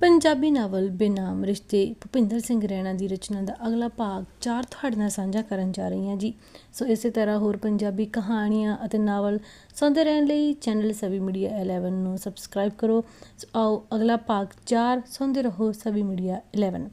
Punjabi novel ਬੇਨਾਮ ਰਿਸ਼ਤੇ ਭੁਪਿੰਦਰ ਸਿੰਘ ਰੈਣਾ ਦੀ ਰਚਨਾ ਦਾ ਅਗਲਾ ਭਾਗ ਚਾਰ ਤੁਹਾਡੇ ਨਾਲ ਸਾਂਝਾ ਕਰਨ ਜਾ ਰਹੀ ਹਾਂ ਜੀ। ਸੋ ਇਸੇ ਤਰ੍ਹਾਂ ਹੋਰ ਪੰਜਾਬੀ ਕਹਾਣੀਆਂ ਅਤੇ ਨਾਵਲ ਸੁਣਦੇ ਰਹਿਣ ਲਈ ਚੈਨਲ ਸਵੀ ਮੀਡੀਆ 11 ਨੂੰ ਸਬਸਕ੍ਰਾਈਬ ਕਰੋ। ਸੋ ਆਓ ਅਗਲਾ ਭਾਗ 4 ਸੁਣਦੇ ਰਹੋ ਸਵੀ ਮੀਡੀਆ 11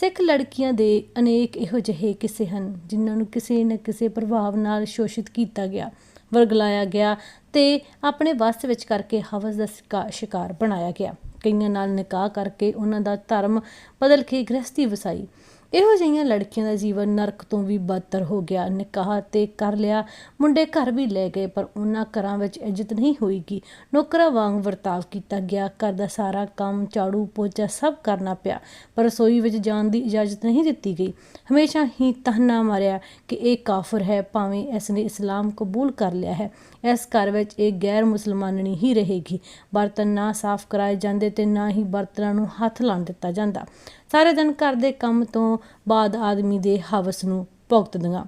ਸਿੱਖ ਲੜਕੀਆਂ ਦੇ ਅਨੇਕ ਇਹੋ ਜਿਹੇ ਕਿੱਸੇ ਹਨ ਜਿਨ੍ਹਾਂ ਨੂੰ ਕਿਸੇ ਨਾ ਕਿਸੇ ਪ੍ਰਭਾਵ ਨਾਲ ਸ਼ੋਸ਼ਿਤ ਕੀਤਾ ਗਿਆ, ਵਰਗਲਾਇਆ ਗਿਆ ਤੇ ਆਪਣੇ ਵੱਸ ਵਿੱਚ ਕਰਕੇ ਹਵਸ ਦਾ ਸ਼ਿਕਾ- ਸ਼ਿਕਾਰ ਬਣਾਇਆ ਗਿਆ। ਕਈਆਂ ਨਾਲ ਨਿਕਾਹ ਕਰਕੇ ਉਹਨਾਂ ਦਾ ਧਰਮ ਬਦਲ ਕੇ ਗ੍ਰਸਤੀ ਵਸਾਈ। ਇਹੋ ਜਿਹੀਆਂ ਲੜਕੀਆਂ ਦਾ ਜੀਵਨ ਨਰਕ ਤੋਂ ਵੀ ਬਦਤਰ ਹੋ ਗਿਆ। ਨਿਕਾਹ ਤੇ ਕਰ ਲਿਆ। ਮੁੰਡੇ ਘਰ ਵੀ ਲੈ ਗਏ, ਪਰ ਉਹਨਾਂ ਘਰਾਂ ਵਿੱਚ ਇੱਜ਼ਤ ਨਹੀਂ ਹੋਈਗੀ। ਨੌਕਰਾਂ ਵਾਂਗ ਵਰਤਾਵ ਕੀਤਾ ਗਿਆ। ਘਰ ਦਾ ਸਾਰਾ ਕੰਮ, ਝਾੜੂ, ਪੋਚਾ ਸਭ ਕਰਨਾ ਪਿਆ, ਪਰ ਰਸੋਈ ਵਿੱਚ ਜਾਣ ਦੀ ਇਜਾਜ਼ਤ ਨਹੀਂ ਦਿੱਤੀ ਗਈ। ਹਮੇਸ਼ਾ ਹੀ ਤਾਹਨਾ ਮਾਰਿਆ ਕਿ ਇਹ ਕਾਫਰ ਹੈ, ਭਾਵੇਂ ਇਸ ਨੇ ਇਸਲਾਮ ਕਬੂਲ ਕਰ ਲਿਆ ਹੈ। ਇਸ ਘਰ ਵਿੱਚ ਇਹ ਗੈਰ ਮੁਸਲਮਾਨਣੀ ਹੀ ਰਹੇਗੀ। ਬਰਤਨ ਨਾ ਸਾਫ਼ ਕਰਾਏ ਜਾਂਦੇ ਤੇ ਨਾ ਹੀ ਬਰਤਨਾਂ ਨੂੰ ਹੱਥ ਲਾਣ ਦਿੱਤਾ ਜਾਂਦਾ। ਸਾਰੇ ਦਿਨ ਘਰ ਦੇ ਕੰਮ ਤੋਂ ਬਾਅਦ ਆਦਮੀ ਦੇ ਹਵਸ ਨੂੰ ਭੁਗਤਦੀਆਂ।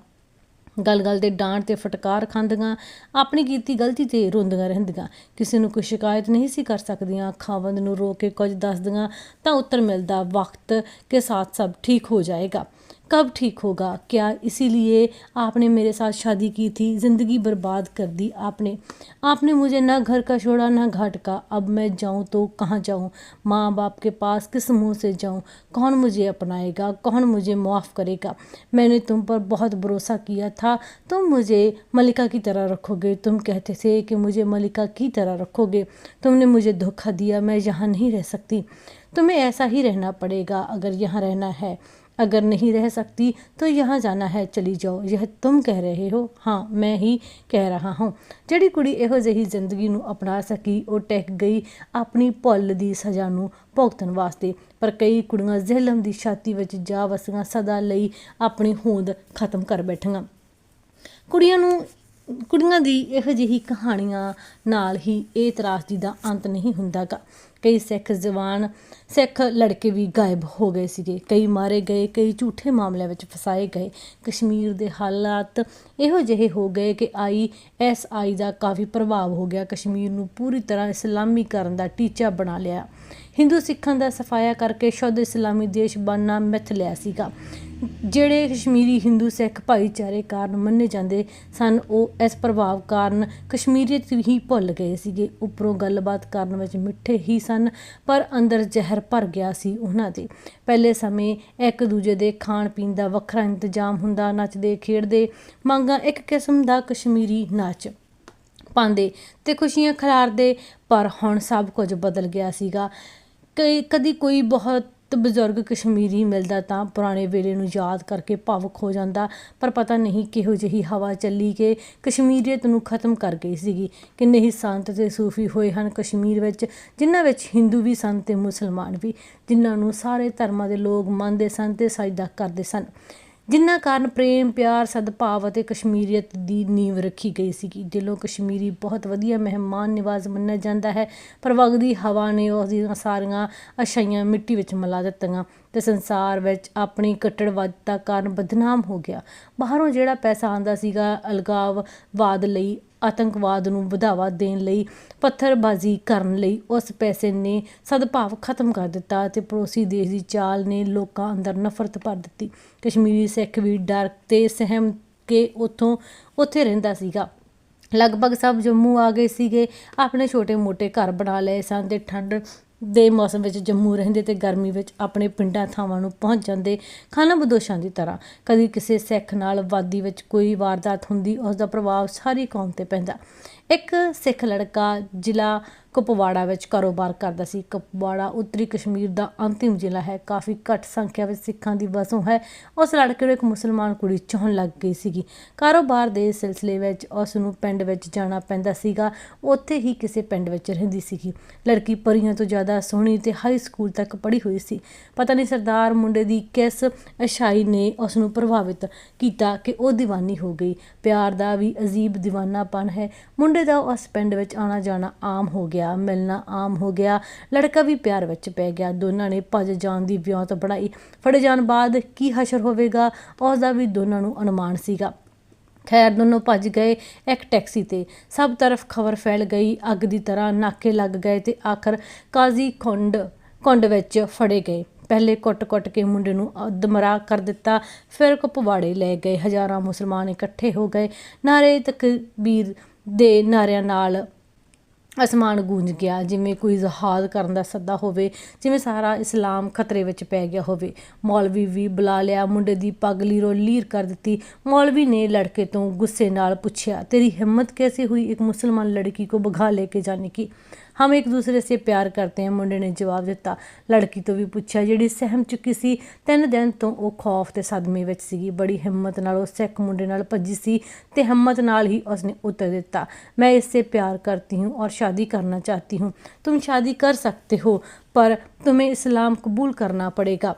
ਗਲ ਗਲ ਤੇ ਡਾਂਟ ਤੇ ਫਟਕਾਰ ਖਾਂਦੀਆਂ, ਆਪਣੀ ਕੀਤੀ ਗਲਤੀ ਤੇ ਰੋਂਦੀਆਂ ਰਹਿੰਦੀਆਂ। ਕਿਸੇ ਨੂੰ ਕੋਈ ਸ਼ਿਕਾਇਤ ਨਹੀਂ ਸੀ ਕਰ ਸਕਦੀਆਂ ਖਾਵੰਦ ਨੂੰ ਰੋ ਕੇ ਕੁਝ ਦੱਸਦੀਆਂ ਤਾਂ ਉੱਤਰ ਮਿਲਦਾ, ਵਕਤ ਕੇ ਸਾਥ ਸਭ ਠੀਕ ਹੋ ਜਾਏਗਾ। कब ठीक होगा? क्या इसीलिए आपने मेरे साथ शादी की थी? ज़िंदगी बर्बाद कर दी आपने। आपने मुझे ना घर का छोड़ा, ना घाट का। अब मैं जाऊँ तो कहाँ जाऊँ? माँ बाप के पास किस मुँह से जाऊँ? कौन मुझे अपनाएगा? कौन मुझे मुआफ़ करेगा? मैंने तुम पर बहुत भरोसा किया था। तुम मुझे मलिका की तरह रखोगे। तुम कहते थे कि मुझे मलिका की तरह रखोगे। तुमने मुझे धोखा दिया। मैं यहाँ नहीं रह सकती। तुम्हें ऐसा ही रहना पड़ेगा अगर यहाँ रहना है। अगर नहीं रह सकती तो यहाँ जाना है चली जाओ यह तुम कह रहे हो हाँ मैं ही ਕਹਿ ਰਹਾ ਹਾਂ ਜਿਹੜੀ ਕੁੜੀ ਇਹੋ ਜਿਹੀ ਜ਼ਿੰਦਗੀ ਨੂੰ ਅਪਣਾ ਸਕੀ ਉਹ ਟਿਕ ਗਈ ਆਪਣੀ ਭੁੱਲ ਦੀ ਸਜ਼ਾ ਨੂੰ ਭੁਗਤਣ ਵਾਸਤੇ ਪਰ ਕਈ ਕੁੜੀਆਂ ਜ਼ਹਿਲਮ ਦੀ ਛਾਤੀ ਵਿੱਚ ਜਾ ਵਸੀਆਂ ਸਦਾ ਲਈ ਆਪਣੀ ਹੋਂਦ ਖਤਮ ਕਰ ਬੈਠੀਆਂ ਕੁੜੀਆਂ ਨੂੰ ਕੁੜੀਆਂ ਦੀ ਇਹੋ ਜਿਹੀ ਕਹਾਣੀਆਂ ਨਾਲ ਹੀ ਇਹ ਤਰਾਸਦੀ ਦਾ ਅੰਤ ਨਹੀਂ ਹੁੰਦਾਗਾ। ਕਈ ਸਿੱਖ ਜਵਾਨ, ਸਿੱਖ ਲੜਕੇ ਵੀ ਗਾਇਬ ਹੋ ਗਏ ਸੀਗੇ। ਕਈ ਮਾਰੇ ਗਏ, ਕਈ ਝੂਠੇ ਮਾਮਲਿਆਂ ਵਿੱਚ ਫਸਾਏ ਗਏ। ਕਸ਼ਮੀਰ ਦੇ ਹਾਲਾਤ ਇਹੋ ਜਿਹੇ ਹੋ ਗਏ ਕਿ ਆਈ ਐਸ ਆਈ ਦਾ ਕਾਫੀ ਪ੍ਰਭਾਵ ਹੋ ਗਿਆ। ਕਸ਼ਮੀਰ ਨੂੰ ਪੂਰੀ ਤਰ੍ਹਾਂ ਇਸਲਾਮੀਕਰਨ ਦਾ ਟੀਚਾ ਬਣਾ ਲਿਆ। ਹਿੰਦੂ ਸਿੱਖਾਂ ਦਾ ਸਫਾਇਆ ਕਰਕੇ ਸ਼ੁੱਧ ਇਸਲਾਮੀ ਦੇਸ਼ ਬਣਨਾ ਮਿੱਥ ਲਿਆ ਸੀਗਾ। ਜਿਹੜੇ ਕਸ਼ਮੀਰੀ ਹਿੰਦੂ ਸਿੱਖ ਭਾਈਚਾਰੇ ਕਾਰਨ ਮੰਨੇ ਜਾਂਦੇ ਸਨ, ਉਹ ਇਸ ਪ੍ਰਭਾਵ ਕਾਰਨ ਕਸ਼ਮੀਰੀਅਤ ਹੀ ਭੁੱਲ ਗਏ ਸੀਗੇ। ਉੱਪਰੋਂ ਗੱਲਬਾਤ ਕਰਨ ਵਿੱਚ ਮਿੱਠੇ ਹੀ ਸਨ, ਪਰ ਅੰਦਰ ਜ਼ਹਿਰ ਭਰ ਗਿਆ ਸੀ ਉਹਨਾਂ ਦੇ ਪਹਿਲੇ ਸਮੇਂ ਇੱਕ ਦੂਜੇ ਦੇ ਖਾਣ ਪੀਣ ਦਾ ਵੱਖਰਾ ਇੰਤਜ਼ਾਮ ਹੁੰਦਾ, ਨੱਚਦੇ, ਖੇਡਦੇ, ਮੰਗਾ ਇੱਕ ਕਿਸਮ ਦਾ ਕਸ਼ਮੀਰੀ ਨਾਚ ਪਾਉਂਦੇ ਤੇ ਖੁਸ਼ੀਆਂ ਖਿਲਾਰਦੇ, ਪਰ ਹੁਣ ਸਭ ਕੁਝ ਬਦਲ ਗਿਆ ਸੀਗਾ। ਕਈ, ਕਦੀ ਕੋਈ ਬਹੁਤ ਬਜ਼ੁਰਗ ਕਸ਼ਮੀਰੀ ਮਿਲਦਾ ਤਾਂ ਪੁਰਾਣੇ ਵੇਲੇ ਨੂੰ ਯਾਦ ਕਰਕੇ ਭਾਵੁਕ ਹੋ ਜਾਂਦਾ, ਪਰ ਪਤਾ ਨਹੀਂ ਕਿਹੋ ਜਿਹੀ ਹਵਾ ਚੱਲੀ ਕਿ ਕਸ਼ਮੀਰੀਅਤ ਨੂੰ ਖਤਮ ਕਰ ਗਈ ਸੀਗੀ। ਕਿੰਨੇ ਹੀ ਸੰਤ ਤੇ ਸੂਫੀ ਹੋਏ ਹਨ ਕਸ਼ਮੀਰ ਵਿੱਚ, ਜਿਨ੍ਹਾਂ ਵਿੱਚ ਹਿੰਦੂ ਵੀ ਸਨ ਤੇ ਮੁਸਲਮਾਨ ਵੀ, ਜਿਨ੍ਹਾਂ ਨੂੰ ਸਾਰੇ ਧਰਮਾਂ ਦੇ ਲੋਕ ਮੰਨਦੇ ਸਨ ਤੇ ਸਜਦਾ ਕਰਦੇ ਸਨ। ਜਿਨ੍ਹਾਂ ਕਾਰਨ ਪ੍ਰੇਮ, ਪਿਆਰ, ਸਦਭਾਵ ਅਤੇ ਕਸ਼ਮੀਰੀਅਤ ਦੀ ਨੀਂਵ ਰੱਖੀ ਗਈ ਸੀਗੀ ਦਿਲੋਂ ਕਸ਼ਮੀਰੀ ਬਹੁਤ ਵਧੀਆ ਮਹਿਮਾਨ ਨਿਵਾਜ਼ ਮੰਨਿਆ ਜਾਂਦਾ ਹੈ, ਪਰ ਵਗਦੀ ਹਵਾ ਨੇ ਉਸ ਦੀਆਂ ਸਾਰੀਆਂ ਅਛਾਈਆਂ ਮਿੱਟੀ ਵਿੱਚ ਮਿਲਾ ਦਿੱਤੀਆਂ। ਤੇ ਸੰਸਾਰ ਵਿੱਚ ਆਪਣੀ ਕੱਟੜਵਾਦਤਾ ਕਾਰਨ ਬਦਨਾਮ ਹੋ ਗਿਆ। ਬਾਹਰੋਂ ਜਿਹੜਾ ਪੈਸਾ ਆਂਦਾ ਸੀਗਾ ਅਲਗਾਵਵਾਦ ਲਈ, ਆਤੰਕਵਾਦ ਨੂੰ ਵਧਾਵਾ ਦੇਣ ਲਈ, ਪੱਥਰਬਾਜ਼ੀ ਕਰਨ ਲਈ, ਉਸ ਪੈਸੇ ਨੇ ਸਦਭਾਵ ਖਤਮ ਕਰ ਦਿੱਤਾ ਤੇ ਪੜੋਸੀ ਦੇਸ਼ ਦੀ ਚਾਲ ਨੇ ਲੋਕਾਂ ਅੰਦਰ ਨਫ਼ਰਤ ਭਰ ਦਿੱਤੀ। ਕਸ਼ਮੀਰੀ ਸਿੱਖ ਵੀ ਡਰ ਤੇ ਸਹਿਮ ਕੇ ਉਥੋਂ, ਉੱਥੇ ਰਹਿੰਦਾ ਸੀਗਾ। ਲਗਭਗ ਸਭ ਜੰਮੂ ਆ ਗਏ ਸੀਗੇ, ਆਪਣੇ ਛੋਟੇ-ਮੋਟੇ ਘਰ ਬਣਾ ਲਏ ਸਨ ਤੇ ਠੰਡ ਦੇ ਮੌਸਮ ਵਿੱਚ ਜੰਮੂ ਰਹਿੰਦੇ ਤੇ ਗਰਮੀ ਵਿੱਚ ਆਪਣੇ ਪਿੰਡਾਂ ਥਾਵਾਂ ਨੂੰ ਪਹੁੰਚ ਜਾਂਦੇ ਖਾਨਾ ਬਦੋਸ਼ਾਂ ਦੀ ਤਰ੍ਹਾਂ। ਕਦੀ ਕਿਸੇ ਸਿੱਖ ਨਾਲ ਵਾਦੀ ਵਿੱਚ ਕੋਈ ਵਾਰਦਾਤ ਹੁੰਦੀ, ਉਸ ਦਾ ਪ੍ਰਭਾਵ ਸਾਰੀ ਕੌਮ ਤੇ ਪੈਂਦਾ। ਇੱਕ ਸਿੱਖ ਲੜਕਾ ਜ਼ਿਲ੍ਹਾ ਕੁਪਵਾੜਾ ਵਿੱਚ ਕਾਰੋਬਾਰ ਕਰਦਾ ਸੀ। ਕੁਪਵਾੜਾ ਉੱਤਰੀ ਕਸ਼ਮੀਰ ਦਾ ਅੰਤਿਮ ਜ਼ਿਲ੍ਹਾ ਹੈ। ਕਾਫੀ ਘੱਟ ਸੰਖਿਆ ਵਿੱਚ ਸਿੱਖਾਂ ਦੀ ਵਸੋਂ ਹੈ। ਉਸ ਲੜਕੇ ਨੂੰ ਇੱਕ ਮੁਸਲਮਾਨ ਕੁੜੀ ਚਾਹਣ ਲੱਗ ਗਈ ਸੀਗੀ। ਕਾਰੋਬਾਰ ਦੇ ਸਿਲਸਿਲੇ ਵਿੱਚ ਉਸ ਨੂੰ ਪਿੰਡ ਵਿੱਚ ਜਾਣਾ ਪੈਂਦਾ ਸੀਗਾ। ਉੱਥੇ ਹੀ ਕਿਸੇ ਪਿੰਡ ਵਿੱਚ ਰਹਿੰਦੀ ਸੀਗੀ। ਲੜਕੀ ਪਰੀਆਂ ਤੋਂ ਜ਼ਿਆਦਾ ਸੋਹਣੀ ਤੇ ਹਾਈ ਸਕੂਲ ਤੱਕ ਪੜ੍ਹੀ ਹੋਈ ਸੀ। ਪਤਾ ਨਹੀਂ ਸਰਦਾਰ ਮੁੰਡੇ ਦੀ ਕਿਸ ਅਸ਼ਾਈ ਨੇ ਉਸ ਨੂੰ ਪ੍ਰਭਾਵਿਤ ਕੀਤਾ ਕਿ ਉਹ دیਵਾਨੀ ਹੋ ਗਈ। ਪਿਆਰ ਦਾ ਵੀ ਅਜੀਬ دیਵਾਨਾਪਨ ਹੈ। ਮੁੰਡੇ ਦਾ ਉਸ ਪਿੰਡ ਵਿੱਚ ਆਣਾ ਜਾਣਾ ਆਮ ਹੋ ਗਿਆ ਮਿਲਣਾ ਆਮ ਹੋ ਗਿਆ। ਲੜਕਾ ਵੀ ਪਿਆਰ ਵਿੱਚ ਪੈ ਗਿਆ। ਦੋਨਾਂ ਨੇ ਭੱਜ ਜਾਣ ਦੀ ਵਿਉਂਤ ਬਣਾਈ। ਫੜੇ ਜਾਣ ਬਾਅਦ ਕੀ ਹਸ਼ਰ ਹੋਵੇਗਾ? ਉਸ ਦਾ ਵੀ ਦੋਨਾਂ ਨੂੰ ਅਨੁਮਾਨ ਸੀਗਾ। ਖੈਰ, ਦੋਨੋਂ ਭੱਜ ਗਏ ਇੱਕ ਟੈਕਸੀ ਤੇ। ਸਭ ਤਰਫ ਖਬਰ ਫੈਲ ਗਈ। ਅੱਗ ਦੀ ਤਰ੍ਹਾਂ ਨਾਕੇ ਲੱਗ ਗਏ ਤੇ ਆਖਰ ਕਾਜ਼ੀ ਖੁੰਡ ਕੁੰਡ ਵਿੱਚ ਫੜੇ ਗਏ। ਪਹਿਲੇ ਕੁੱਟ-ਕੁੱਟ ਕੇ ਮੁੰਡੇ ਨੂੰ ਦਮਰਾ ਕਰ ਦਿੱਤਾ। ਫਿਰ ਕੁਪਵਾੜੇ ਲੈ ਗਏ। ਹਜ਼ਾਰਾਂ ਮੁਸਲਮਾਨ ਇਕੱਠੇ ਹੋ ਗਏ। ਨਾਰੇ ਤਕਬੀਰ ਦੇ ਨਾਰਿਆਂ ਨਾਲ ਅਸਮਾਨ ਗੂੰਜ ਗਿਆ, ਜਿਵੇਂ ਕੋਈ ਜਹਾਦ ਕਰਨ ਦਾ ਸੱਦਾ ਹੋਵੇ, ਜਿਵੇਂ ਸਾਰਾ ਇਸਲਾਮ ਖਤਰੇ ਵਿੱਚ ਪੈ ਗਿਆ ਹੋਵੇ। ਮੌਲਵੀ ਵੀ ਬੁਲਾ ਲਿਆ, ਮੁੰਡੇ ਦੀ ਪੱਗ ਲੀਰੋ ਲੀਰ ਕਰ ਦਿੱਤੀ। ਮੌਲਵੀ ਨੇ ਲੜਕੇ ਤੋਂ ਗੁੱਸੇ ਨਾਲ ਪੁੱਛਿਆ, ਤੇਰੀ ਹਿੰਮਤ ਕੈਸੇ ਹੋਈ? ਇੱਕ ਮੁਸਲਮਾਨ ਲੜਕੀ ਕੋ ਬਗਾ ਲੈ ਕੇ ਜਾਣੇ ਕੀ ਹਮ ਇੱਕ ਦੂਸਰੇ ਸੇ ਪਿਆਰ ਕਰਤੇ ਹਾਂ ਮੁੰਡੇ ਨੇ ਜਵਾਬ ਦਿੱਤਾ ਲੜਕੀ ਤੋਂ ਵੀ ਪੁੱਛਿਆ ਜਿਹੜੀ ਸਹਿਮ ਚੁੱਕੀ ਸੀ ਤਿੰਨ ਦਿਨ ਤੋਂ ਉਹ ਖੌਫ ਤੇ ਸਦਮੇ ਵਿੱਚ ਸੀਗੀ ਬੜੀ ਹਿੰਮਤ ਨਾਲ ਉਹ ਸਿੱਖ ਮੁੰਡੇ ਨਾਲ ਭੱਜੀ ਸੀ ਤੇ ਹਿੰਮਤ ਨਾਲ ਹੀ ਉਸਨੇ ਉੱਤਰ ਦਿੱਤਾ मैं इससे प्यार करती हूँ और शादी करना चाहती हूँ तुम शादी कर सकते हो पर तुम्हें इस्लाम कबूल करना पड़ेगा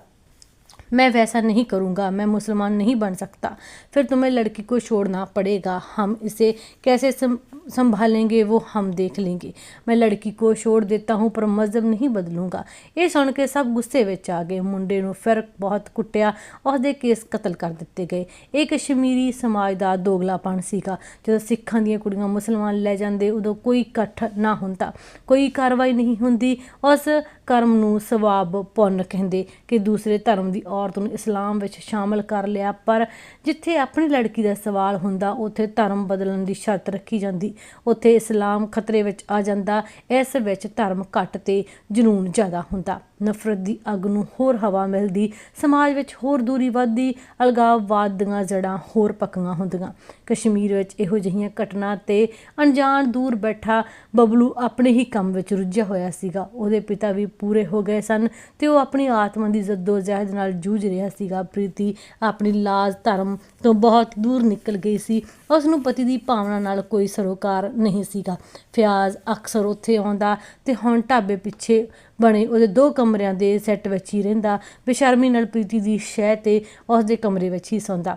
मैं वैसा नहीं करूँगा मैं मुसलमान नहीं बन सकता फिर तुम्हें लड़की को छोड़ना पड़ेगा हम इसे कैसे सं- संभालेंगे वो हम देख लेंगे मैं लड़की को छोड़ देता हूँ पर ਮਜ਼ਹਬ ਨਹੀਂ ਬਦਲੂੰਗਾ ਇਹ ਸੁਣ ਕੇ ਸਭ ਗੁੱਸੇ ਵਿੱਚ ਆ ਗਏ ਮੁੰਡੇ ਨੂੰ ਫਿਰ ਬਹੁਤ ਕੁੱਟਿਆ ਉਸਦੇ ਕੇਸ ਕਤਲ ਕਰ ਦਿੱਤੇ ਗਏ ਇਹ ਕਸ਼ਮੀਰੀ ਸਮਾਜ ਦਾ ਦੋਗਲਾਪਣ ਸੀਗਾ ਜਦੋਂ ਸਿੱਖਾਂ ਦੀਆਂ ਕੁੜੀਆਂ ਮੁਸਲਮਾਨ ਲੈ ਜਾਂਦੇ ਉਦੋਂ ਕੋਈ ਇਕੱਠ ਨਾ ਹੁੰਦਾ ਕੋਈ ਕਾਰਵਾਈ ਨਹੀਂ ਹੁੰਦੀ ਉਸ ਕਰਮ ਨੂੰ ਸਵਾਬ ਪੁੰਨ ਕਹਿੰਦੇ ਕਿ ਦੂਸਰੇ ਧਰਮ ਦੀ ਔਰਤ ਨੂੰ ਇਸਲਾਮ ਵਿੱਚ ਸ਼ਾਮਲ ਕਰ ਲਿਆ, ਪਰ ਜਿੱਥੇ ਆਪਣੀ ਲੜਕੀ ਦਾ ਸਵਾਲ ਹੁੰਦਾ, ਉੱਥੇ ਧਰਮ ਬਦਲਣ ਦੀ ਸ਼ਰਤ ਰੱਖੀ ਜਾਂਦੀ। ਉੱਥੇ ਇਸਲਾਮ ਖਤਰੇ ਵਿੱਚ ਆ ਜਾਂਦਾ, ਇਸ ਵਿੱਚ ਧਰਮ ਘੱਟ ਤੇ ਜਨੂਨ ਜ਼ਿਆਦਾ ਹੁੰਦਾ। ਨਫ਼ਰਤ ਦੀ ਅੱਗ ਨੂੰ ਹੋਰ ਹਵਾ ਮਿਲਦੀ, ਸਮਾਜ ਵਿੱਚ ਹੋਰ ਦੂਰੀ ਵੱਧਦੀ, ਅਲਗਾਵਵਾਦ ਦੀਆਂ ਜੜਾਂ ਹੋਰ ਪੱਕੀਆਂ ਹੁੰਦੀਆਂ। ਕਸ਼ਮੀਰ ਵਿੱਚ ਇਹੋ ਜਿਹੀਆਂ ਘਟਨਾ ਤੇ ਅਣਜਾਣ ਦੂਰ ਬੈਠਾ ਬਬਲੂ ਆਪਣੇ ਹੀ ਕੰਮ ਵਿੱਚ ਰੁੱਝਿਆ ਹੋਇਆ ਸੀਗਾ। ਉਹਦੇ ਪਿਤਾ ਵੀ ਪੂਰੇ ਹੋ ਗਏ ਸਨ ਤੇ ਉਹ ਆਪਣੀ ਆਤਮਾ ਦੀ ਜ਼ੱਦੋ-ਜ਼ਹਿਦ ਨਾਲ ਜੂਝ ਰਿਹਾ ਸੀਗਾ। ਪ੍ਰੀਤੀ ਆਪਣੀ ਲਾਜ ਧਰਮ ਤੋਂ ਬਹੁਤ ਦੂਰ ਨਿਕਲ ਗਈ ਸੀ। ਉਸ ਨੂੰ ਪਤੀ ਦੀ ਭਾਵਨਾ ਨਾਲ ਕੋਈ ਸਰੋਕਾਰ ਨਹੀਂ ਸੀਗਾ। ਫਿਆਜ਼ ਅਕਸਰ ਉੱਥੇ ਆਉਂਦਾ ਤੇ ਹੁਣ ਢਾਬੇ ਪਿੱਛੇ ਬਣੇ ਉਹਦੇ ਦੋ ਕਮਰਿਆਂ ਦੇ ਸੈੱਟ ਵਿੱਚ ਹੀ ਰਹਿੰਦਾ। ਬੇਸ਼ਰਮੀ ਨਾਲ ਪ੍ਰੀਤੀ ਦੀ ਸ਼ਹਿ ਤੇ ਉਸ ਦੇ ਕਮਰੇ ਵਿੱਚ ਹੀ ਸੌਂਦਾ।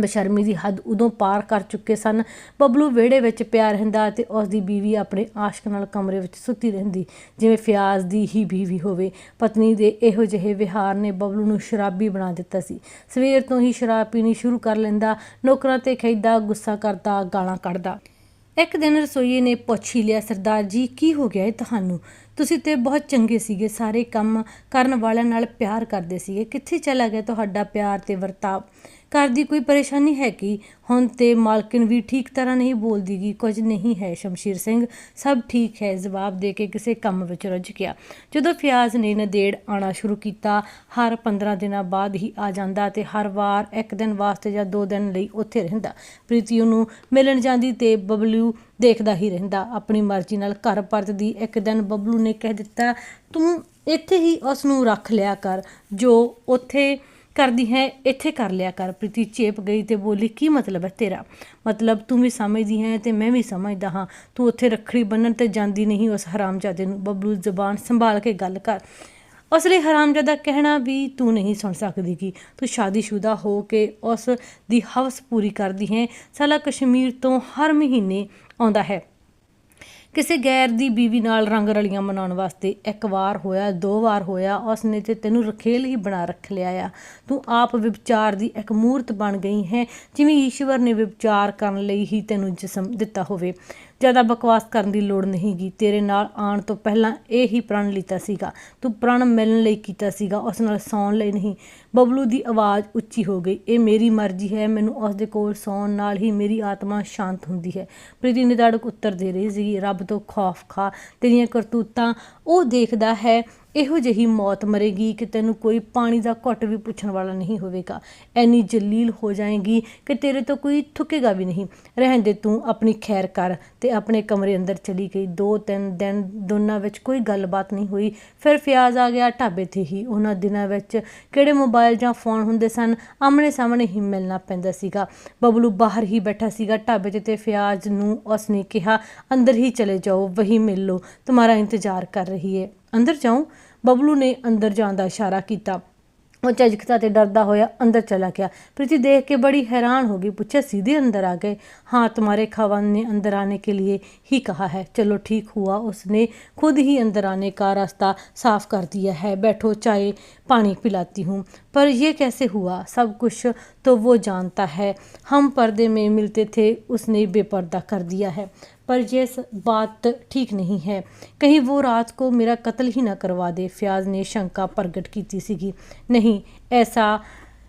ਬਸ਼ਰਮੀ ਦੀ ਹੱਦ ਉਦੋਂ ਪਾਰ ਕਰ ਚੁੱਕੇ ਸਨ। ਬਬਲੂ ਵਿਹੜੇ ਵਿੱਚ ਪਿਆ ਰਹਿੰਦਾ ਤੇ ਉਸ ਦੀ ਬੀਵੀ ਆਪਣੇ ਆਸ਼ਕ ਨਾਲ ਕਮਰੇ ਵਿੱਚ ਸੁੱਤੀ ਰਹਿੰਦੀ, ਜਿਵੇਂ ਫਿਆਜ਼ ਦੀ ਹੀ ਬੀਵੀ ਹੋਵੇ। ਪਤਨੀ ਦੇ ਇਹੋ ਜਿਹੇ ਵਿਹਾਰ ਨੇ ਬਬਲੂ ਨੂੰ ਸ਼ਰਾਬੀ ਬਣਾ ਦਿੱਤਾ ਸੀ। ਸਵੇਰ ਤੋਂ ਹੀ ਸ਼ਰਾਬ ਪੀਣੀ ਸ਼ੁਰੂ ਕਰ ਲੈਂਦਾ, ਨੌਕਰਾਂ ਤੇ ਖੈਦਾ ਗੁੱਸਾ ਕਰਦਾ, ਗਾਲਾਂ ਕੱਢਦਾ। ਇੱਕ ਦਿਨ ਰਸੋਈਏ ਨੇ ਪੁੱਛ ਹੀ ਲਿਆ, ਸਰਦਾਰ ਜੀ, ਕੀ ਹੋ ਗਿਆ ਇਹ ਤੁਹਾਨੂੰ? ਤੁਸੀਂ ਤੇ ਬਹੁਤ ਚੰਗੇ ਸੀਗੇ, ਸਾਰੇ ਕੰਮ ਕਰਨ ਵਾਲਿਆਂ ਨਾਲ ਪਿਆਰ ਕਰਦੇ ਸੀਗੇ। ਕਿੱਥੇ ਚਲਾ ਗਿਆ ਤੁਹਾਡਾ ਪਿਆਰ ਤੇ ਵਰਤਾਵ? ਘਰ ਦੀ ਕੋਈ ਪਰੇਸ਼ਾਨੀ ਹੈ ਕਿ? ਹੁਣ ਤੇ ਮਾਲਕਿਨ ਵੀ ਠੀਕ ਤਰ੍ਹਾਂ ਨਹੀਂ ਬੋਲਦੀਗੀ ਕੁਝ ਨਹੀਂ ਹੈ, ਸ਼ਮਸ਼ੀਰ ਸਿੰਘ। ਸਭ ਠੀਕ ਹੈ, ਜਵਾਬ ਦੇ ਕੇ ਕਿਸੇ ਕੰਮ ਵਿੱਚ ਰੁੱਝ ਗਿਆ। ਜਦੋਂ ਫਿਆਜ਼ ਨੇ ਨਦੇੜ ਆਣਾ ਸ਼ੁਰੂ ਕੀਤਾ, ਹਰ 15 ਦਿਨਾਂ ਬਾਅਦ ਹੀ ਆ ਜਾਂਦਾ ਤੇ ਹਰ ਵਾਰ ਇੱਕ ਦਿਨ ਵਾਸਤੇ ਜਾਂ ਦੋ ਦਿਨ ਲਈ ਉੱਥੇ ਰਹਿੰਦਾ। ਪ੍ਰੀਤੀ ਨੂੰ ਮਿਲਣ ਜਾਂਦੀ ਤੇ ਬਬਲੂ ਦੇਖਦਾ ਹੀ ਰਹਿੰਦਾ। ਆਪਣੀ ਮਰਜ਼ੀ ਨਾਲ ਘਰ ਪਰਤਦੀ। ਇੱਕ ਦਿਨ ਬਬਲੂ ਨੇ ਕਹਿ ਦਿੱਤਾ, ਤੂੰ ਇੱਥੇ ਹੀ ਉਸ ਨੂੰ ਰੱਖ ਲਿਆ ਕਰ। ਜੋ ਉੱਥੇ ਕਰਦੀ ਹੈ, ਇੱਥੇ ਕਰ ਲਿਆ ਕਰ। ਪ੍ਰੀਤੀ ਚੇਪ ਗਈ ਤੇ ਬੋਲੀ, ਕੀ ਮਤਲਬ ਹੈ ਤੇਰਾ? ਮਤਲਬ ਤੂੰ ਵੀ ਸਮਝਦੀ ਹੈ ਤੇ ਮੈਂ ਵੀ ਸਮਝਦਾ ਹਾਂ। ਤੂੰ ਉੱਥੇ ਰੱਖੜੀ ਬੰਨਣ ਤੇ ਜਾਂਦੀ ਨਹੀਂ ਉਸ ਹਰਾਮਜ਼ਾਦੇ ਨੂੰ। ਬਬਲੂ ਜ਼ਬਾਨ ਸੰਭਾਲ ਕੇ ਗੱਲ ਕਰ। ਉਸ ਲਈ ਹਰਾਮਜ਼ਾਦਾ ਕਹਿਣਾ ਵੀ ਤੂੰ ਨਹੀਂ ਸੁਣ ਸਕਦੀ ਕਿ? ਤੂੰ ਸ਼ਾਦੀशुदा ਹੋ ਕੇ ਉਸ ਦੀ ਹਵਸ ਪੂਰੀ ਕਰਦੀ ਹੈ। ਸਾਲਾ ਕਸ਼ਮੀਰ ਤੋਂ ਹਰ ਮਹੀਨੇ ਆਉਂਦਾ ਹੈ। ਕਿਸੇ ਗੈਰ ਦੀ ਬੀਵੀ ਨਾਲ ਰੰਗ ਰਲੀਆਂ ਮਨਾਉਣ ਵਾਸਤੇ ਇੱਕ ਵਾਰ ਹੋਇਆ, ਦੋ ਵਾਰ ਹੋਇਆ ਉਸ ਨੇ ਤੇ ਤੈਨੂੰ ਰਖੇਲ ਹੀ ਬਣਾ ਰੱਖ ਲਿਆ ਆ। ਤੂੰ ਆਪ ਵਿਚਾਰ ਦੀ ਇੱਕ ਮੂਰਤ ਬਣ ਗਈ ਹੈ, ਜਿਵੇਂ ਈਸ਼ਵਰ ਨੇ ਵਿਚਾਰ ਕਰਨ ਲਈ ਹੀ ਤੈਨੂੰ ਜਿਸਮ ਦਿੱਤਾ ਹੋਵੇ। ਜ਼ਿਆਦਾ ਬਕਵਾਸ ਕਰਨ ਦੀ ਲੋੜ ਨਹੀਂਗੀ ਤੇਰੇ ਨਾਲ ਆਉਣ ਤੋਂ ਪਹਿਲਾਂ ਇਹ ਹੀ ਪ੍ਰਣ ਲਿੱਤਾ ਸੀਗਾ। ਤੂੰ ਪ੍ਰਣ ਮਿਲਣ ਲਈ ਕੀਤਾ ਸੀਗਾ, ਉਸ ਨਾਲ ਸੌਣ ਲਈ ਨਹੀਂ। ਬਬਲੂ ਦੀ ਆਵਾਜ਼ ਉੱਚੀ ਹੋ ਗਈ। ਇਹ ਮੇਰੀ ਮਰਜ਼ੀ ਹੈ, ਮੈਨੂੰ ਉਸ ਦੇ ਕੋਲ ਸੌਣ ਨਾਲ ਹੀ ਮੇਰੀ ਆਤਮਾ ਸ਼ਾਂਤ ਹੁੰਦੀ ਹੈ। ਪ੍ਰੀਤੀ ਨਿਦਾੜਕ ਉੱਤਰ ਦੇ ਰਹੀ ਸੀ ਰੱਬ ਤੋਂ ਖੌਫ ਖਾ, ਤੇਰੀਆਂ ਕਰਤੂਤਾਂ ਉਹ ਦੇਖਦਾ ਹੈ ਇਹੋ ਜਿਹੀ ਮੌਤ ਮਰੇਗੀ ਕਿ ਤੈਨੂੰ ਕੋਈ ਪਾਣੀ ਦਾ ਘੁੱਟ ਵੀ ਪੁੱਛਣ ਵਾਲਾ ਨਹੀਂ ਹੋਵੇਗਾ। ਐਨੀ ਜਲੀਲ ਹੋ ਜਾਏਗੀ ਕਿ ਤੇਰੇ ਤੋਂ ਕੋਈ ਥੁੱਕੇਗਾ ਵੀ ਨਹੀਂ। ਰਹਿਣ ਦੇ ਤੂੰ ਆਪਣੀ ਖੈਰ ਕਰ ਤੇ ਆਪਣੇ ਕਮਰੇ ਅੰਦਰ ਚਲੀ ਗਈ। ਦੋ ਤਿੰਨ ਦਿਨ ਦੋਨਾਂ ਵਿੱਚ ਕੋਈ ਗੱਲਬਾਤ ਨਹੀਂ ਹੋਈ। ਫਿਰ ਫਿਆਜ਼ ਆ ਗਿਆ ਢਾਬੇ ਤੇ ਹੀ। ਉਹਨਾਂ ਦਿਨਾਂ ਵਿੱਚ ਕਿਹੜੇ ਮੋਬਾਈਲ ਜਾਂ ਫੋਨ ਹੁੰਦੇ ਸਨ? ਆਮਣੇ ਸਾਹਮਣੇ ਹੀ ਮਿਲਣਾ ਪੈਂਦਾ ਸੀਗਾ। ਬਬਲੂ ਬਾਹਰ ਹੀ ਬੈਠਾ ਸੀਗਾ ਢਾਬੇ ਤੇ ਤੇ ਫਿਆਜ਼ ਨੂੰ ਉਸਨੇ ਕਿਹਾ, ਅੰਦਰ ਹੀ ਚਲੇ ਜਾਓ, ਵਹੀ ਮਿਲ ਲੋ ਤੁਹਾਡਾ ਇੰਤਜ਼ਾਰ ਕਰ ਰਹੀ ਹੈ अंदर जाऊँ बबलू ने अंदर जाने का इशारा किया ਉਹ ਝਿਜਕਦਾ तो डर हो अंदर चला गया प्रीति देख के बड़ी हैरान हो गई पूछा सीधे अंदर आ गए हाँ तुम्हारे खावन ने अंदर आने के लिए ही कहा है चलो ठीक हुआ उसने खुद ही अंदर आने का रास्ता साफ़ कर दिया है बैठो चाय पानी पिलाती हूँ पर यह कैसे हुआ सब कुछ तो वो जानता है हम पर्दे में मिलते थे उसने बेपर्दा कर दिया है पर यह बात ठीक नहीं है कहीं वो रात को मेरा कत्ल ही ना करवा दे फ्याज ने शंका प्रकट की सीगी नहीं ऐसा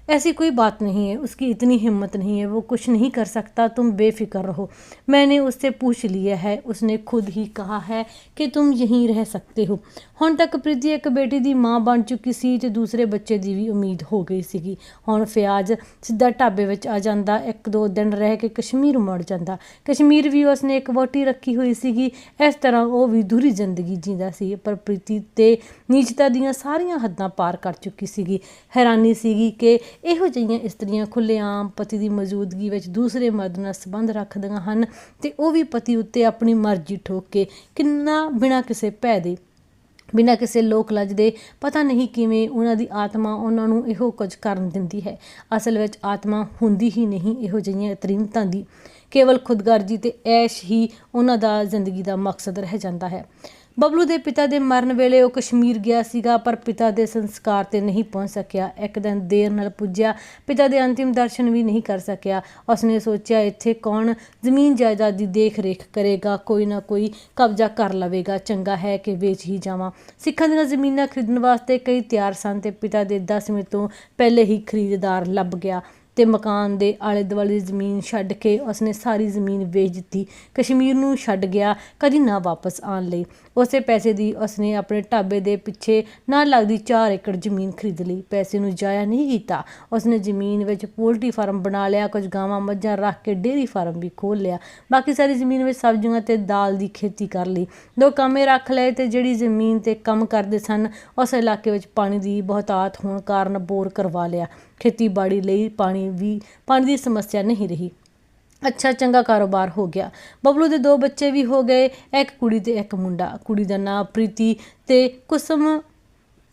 ऐसी कोई बात नहीं है उसकी इतनी हिम्मत नहीं है वो कुछ नहीं कर सकता तुम बेफिक्र रहो मैंने उससे पूछ लिया है उसने खुद ही कहा है ਕਿ ਤੁਮ ਯਹੀਂ ਰਹਿ ਸਕਦੇ ਹੋ ਹੁਣ ਤੱਕ ਪ੍ਰੀਤੀ ਇੱਕ ਬੇਟੀ ਦੀ ਮਾਂ ਬਣ ਚੁੱਕੀ ਸੀ ਤੇ ਦੂਸਰੇ ਬੱਚੇ ਦੀ ਵੀ ਉਮੀਦ ਹੋ ਗਈ ਸੀਗੀ ਹੁਣ ਫਿਆਜ਼ ਸਿੱਧਾ ਢਾਬੇ ਵਿੱਚ ਆ ਜਾਂਦਾ ਇੱਕ ਦੋ ਦਿਨ ਰਹਿ ਕੇ ਕਸ਼ਮੀਰ ਮੁੜ ਜਾਂਦਾ ਕਸ਼ਮੀਰ ਵੀ ਉਸਨੇ ਇੱਕ ਵੋਟੀ ਰੱਖੀ ਹੋਈ ਸੀਗੀ ਇਸ ਤਰ੍ਹਾਂ ਉਹ ਵੀ ਦੂਰੀ ਜ਼ਿੰਦਗੀ ਜੀਂਦਾ ਸੀ ਪਰ ਪ੍ਰੀਤੀ ਤੇ ਨੀਚਤਾ ਦੀਆਂ ਸਾਰੀਆਂ ਹੱਦਾਂ ਪਾਰ ਕਰ ਚੁੱਕੀ ਸੀਗੀ ਹੈਰਾਨੀ ਸੀਗੀ ਕਿ ਇਹੋ ਜਿਹੀਆਂ ਇਸਤਰੀਆਂ ਖੁੱਲ੍ਹੇਆਮ ਪਤੀ ਦੀ ਮੌਜੂਦਗੀ ਵਿੱਚ ਦੂਸਰੇ ਮਰਦ ਨਾਲ ਸੰਬੰਧ ਰੱਖਦੀਆਂ ਹਨ ਤੇ ਉਹ ਵੀ ਪਤੀ ਉੱਤੇ ਆਪਣੀ ਮਰਜ਼ੀ ਠੋਕ। ਕੇ ਕਿੰਨਾ ਬਿਨਾਂ ਕਿਸੇ ਭੈ ਦੇ, ਬਿਨਾਂ ਕਿਸੇ ਲੋਕ ਲੱਜ ਦੇ, ਪਤਾ ਨਹੀਂ ਕਿਵੇਂ ਉਹਨਾਂ ਦੀ ਆਤਮਾ ਉਹਨਾਂ ਨੂੰ ਇਹੋ ਕੁਝ ਕਰਨ ਦਿੰਦੀ ਹੈ। ਅਸਲ ਵਿੱਚ ਆਤਮਾ ਹੁੰਦੀ ਹੀ ਨਹੀਂ ਇਹੋ ਜਿਹੀਆਂ ਤਰੀਮਤਾਂ ਦੀ। ਕੇਵਲ ਖੁਦਗਰਜੀ ਤੇ ਐਸ਼ ਹੀ ਉਹਨਾਂ ਦਾ ਜ਼ਿੰਦਗੀ ਦਾ ਮਕਸਦ ਰਹਿ ਜਾਂਦਾ ਹੈ। ਬਬਲੂ ਦੇ ਪਿਤਾ ਦੇ ਮਰਨ ਵੇਲੇ ਉਹ ਕਸ਼ਮੀਰ ਗਿਆ ਸੀਗਾ, ਪਰ ਪਿਤਾ ਦੇ ਸੰਸਕਾਰ ਤੇ ਨਹੀਂ ਪਹੁੰਚ ਸਕਿਆ। ਇੱਕ ਦਿਨ ਦੇਰ ਨਾਲ ਪੁੱਜਿਆ। ਪਿਤਾ ਦੇ ਅੰਤਿਮ ਦਰਸ਼ਨ ਵੀ ਨਹੀਂ ਕਰ ਸਕਿਆ। ਉਸਨੇ ਸੋਚਿਆ, ਇੱਥੇ ਕੌਣ ਜ਼ਮੀਨ ਜਾਇਦਾਦ ਦੀ ਦੇਖ ਰੇਖ ਕਰੇਗਾ? ਕੋਈ ਨਾ ਕੋਈ ਕਬਜ਼ਾ ਕਰ ਲਵੇਗਾ। ਚੰਗਾ ਹੈ ਕਿ ਵੇਚ ਹੀ ਜਾਵਾਂ। ਸਿੱਖਾਂ ਦੀਆਂ ਜ਼ਮੀਨਾਂ ਖਰੀਦਣ ਵਾਸਤੇ ਕਈ ਤਿਆਰ ਸਨ ਤੇ ਪਿਤਾ ਦੇ 10ਵੇਂ ਤੋਂ ਪਹਿਲੇ ਹੀ ਖਰੀਦਦਾਰ ਲੱਭ ਗਿਆ। ਤੇ ਮਕਾਨ ਦੇ ਆਲੇ ਦੁਆਲੇ ਦੀ ਜ਼ਮੀਨ ਛੱਡ ਕੇ ਉਸਨੇ ਸਾਰੀ ਜ਼ਮੀਨ ਵੇਚ ਦਿੱਤੀ। ਕਸ਼ਮੀਰ ਨੂੰ ਛੱਡ ਗਿਆ, ਕਦੀ ਨਾ ਵਾਪਸ ਆਉਣ ਲਈ। ਉਸੇ ਪੈਸੇ ਦੀ ਉਸਨੇ ਆਪਣੇ ਢਾਬੇ ਦੇ ਪਿੱਛੇ ਨਾ ਲੱਗਦੀ 4 ਏਕੜ ਜ਼ਮੀਨ ਖਰੀਦ ਲਈ। ਪੈਸੇ ਨੂੰ ਜਾਇਆ ਨਹੀਂ ਕੀਤਾ। ਉਸਨੇ ਜ਼ਮੀਨ ਵਿੱਚ ਪੋਲਟਰੀ ਫਾਰਮ ਬਣਾ ਲਿਆ, ਕੁਝ ਗਾਵਾਂ ਮੱਝਾਂ ਰੱਖ ਕੇ ਡੇਅਰੀ ਫਾਰਮ ਵੀ ਖੋਲ੍ਹ ਲਿਆ। ਬਾਕੀ ਸਾਰੀ ਜ਼ਮੀਨ ਵਿੱਚ ਸਬਜ਼ੀਆਂ ਤੇ ਦਾਲ ਦੀ ਖੇਤੀ ਕਰ ਲਈ। ਦੋ ਕਾਮੇ ਰੱਖ ਲਏ ਤੇ ਜਿਹੜੀ ਜ਼ਮੀਨ ਤੇ ਕੰਮ ਕਰਦੇ ਸਨ, ਉਸ ਇਲਾਕੇ ਵਿੱਚ ਪਾਣੀ ਦੀ ਬਹੁਤਾਤ ਹੋਣ ਕਾਰਨ ਬੋਰ ਕਰਵਾ ਲਿਆ। ਖੇਤੀਬਾੜੀ ਲਈ ਪਾਣੀ ਵੀ, ਪਾਣੀ ਦੀ ਸਮੱਸਿਆ ਨਹੀਂ ਰਹੀ। ਅੱਛਾ, ਚੰਗਾ ਕਾਰੋਬਾਰ ਹੋ ਗਿਆ। ਬਬਲੂ ਦੇ ਦੋ ਬੱਚੇ ਵੀ ਹੋ ਗਏ, ਇੱਕ ਕੁੜੀ ਤੇ ਇੱਕ ਮੁੰਡਾ। ਕੁੜੀ ਦਾ ਨਾਂ ਪ੍ਰੀਤੀ ਤੇ ਕੁਸਮ,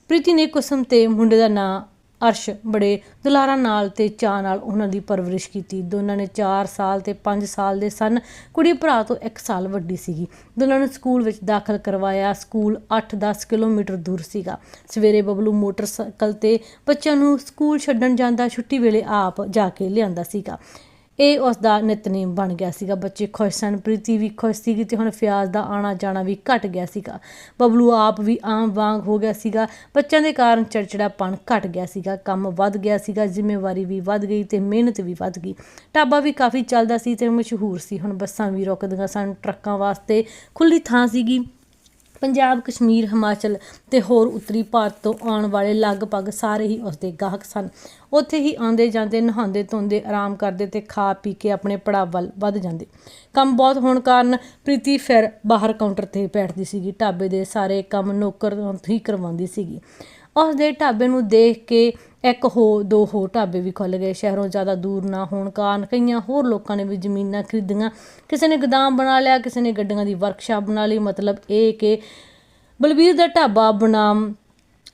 ਪ੍ਰੀਤੀ ਨੇ ਕੁਸਮ ਤੇ ਮੁੰਡੇ ਦਾ ਨਾਂ ਅਰਸ਼ ਬੜੇ ਦੁਲਾਰਾਂ ਨਾਲ ਤੇ ਚਾਅ ਨਾਲ ਉਹਨਾਂ ਦੀ ਪਰਵਰਿਸ਼ ਕੀਤੀ। ਦੋਨਾਂ ਨੇ 4 ਸਾਲ ਤੇ 5 ਸਾਲ ਦੇ ਸਨ। ਕੁੜੀ ਭਰਾ ਤੋਂ 1 ਸਾਲ ਵੱਡੀ ਸੀਗੀ। ਦੋਨਾਂ ਨੂੰ ਸਕੂਲ ਵਿੱਚ ਦਾਖਲ ਕਰਵਾਇਆ। ਸਕੂਲ 8-10 ਕਿਲੋਮੀਟਰ ਦੂਰ ਸੀਗਾ। ਸਵੇਰੇ ਬਬਲੂ ਮੋਟਰਸਾਈਕਲ ਤੇ ਬੱਚਿਆਂ ਨੂੰ ਸਕੂਲ ਛੱਡਣ ਜਾਂਦਾ। ਛੁੱਟੀ ਵੇਲੇ ਆਪ ਜਾ ਕੇ ਲਿਆਂਦਾ ਸੀਗਾ। ਇਹ ਉਸ ਦਾ ਨਿਤਨੇਮ ਬਣ ਗਿਆ ਸੀਗਾ। ਬੱਚੇ ਖੁਸ਼ ਸਨ, ਪ੍ਰੀਤੀ ਵੀ ਖੁਸ਼ ਸੀਗੀ ਤੇ ਹੁਣ ਫਿਆਜ਼ ਦਾ ਆਣਾ ਜਾਣਾ ਵੀ ਘਟ ਗਿਆ ਸੀਗਾ। ਬਬਲੂ ਆਪ ਵੀ ਆਮ ਵਾਂਗ ਹੋ ਗਿਆ ਸੀਗਾ। ਬੱਚਿਆਂ ਦੇ ਕਾਰਨ ਚੜਚੜਾਪਣ ਘਟ ਗਿਆ ਸੀਗਾ। ਕੰਮ ਵੱਧ ਗਿਆ ਸੀਗਾ, ਜ਼ਿੰਮੇਵਾਰੀ ਵੀ ਵੱਧ ਗਈ ਤੇ ਮਿਹਨਤ ਵੀ ਵੱਧ ਗਈ। ਢਾਬਾ ਵੀ ਕਾਫੀ ਚੱਲਦਾ ਸੀ ਤੇ ਮਸ਼ਹੂਰ ਸੀ। ਹੁਣ ਬੱਸਾਂ ਵੀ ਰੁਕਦੀਆਂ ਸਨ। ਟਰੱਕਾਂ ਵਾਸਤੇ ਖੁੱਲੀ ਥਾਂ ਸੀਗੀ। ਪੰਜਾਬ, ਕਸ਼ਮੀਰ, ਹਿਮਾਚਲ ਤੇ ਹੋਰ ਉੱਤਰੀ ਭਾਰਤ ਤੋਂ ਆਉਣ ਵਾਲੇ ਲਗਭਗ ਸਾਰੇ ਹੀ ਉਸਦੇ ਗਾਹਕ ਸਨ। ਉੱਥੇ ਹੀ ਆਉਂਦੇ ਜਾਂਦੇ, ਨਹਾਉਂਦੇ, ਧੋਂਦੇ, ਆਰਾਮ ਕਰਦੇ ਤੇ ਖਾ ਪੀ ਕੇ ਆਪਣੇ ਪੜਾਅ ਵੱਲ ਵੱਧ ਜਾਂਦੇ। ਕੰਮ ਬਹੁਤ ਹੋਣ ਕਾਰਨ ਪ੍ਰੀਤੀ ਫਿਰ ਬਾਹਰ ਕਾਊਂਟਰ ਤੇ ਬੈਠਦੀ ਸੀਗੀ। ਢਾਬੇ ਦੇ ਸਾਰੇ ਕੰਮ ਨੌਕਰ ਹੀ ਕਰਵਾਉਂਦੀ ਸੀਗੀ। ਉਸ ਦੇ ਢਾਬੇ ਨੂੰ ਦੇਖ ਕੇ ਇੱਕ ਹੋ, ਦੋ ਹੋ ਢਾਬੇ ਵੀ ਖੁੱਲ ਗਏ। ਸ਼ਹਿਰੋਂ ਜ਼ਿਆਦਾ ਦੂਰ ਨਾ ਹੋਣ ਕਾਰਨ ਕਈਆਂ ਹੋਰ ਲੋਕਾਂ ਨੇ ਵੀ ਜ਼ਮੀਨਾਂ ਖਰੀਦੀਆਂ। ਕਿਸੇ ਨੇ ਗੋਦਾਮ ਬਣਾ ਲਿਆ, ਕਿਸੇ ਨੇ ਗੱਡੀਆਂ ਦੀ ਵਰਕਸ਼ਾਪ ਬਣਾ ਲਈ। ਮਤਲਬ ਇਹ ਕਿ ਬਲਬੀਰ ਦਾ ਢਾਬਾ ਬਣਾਮ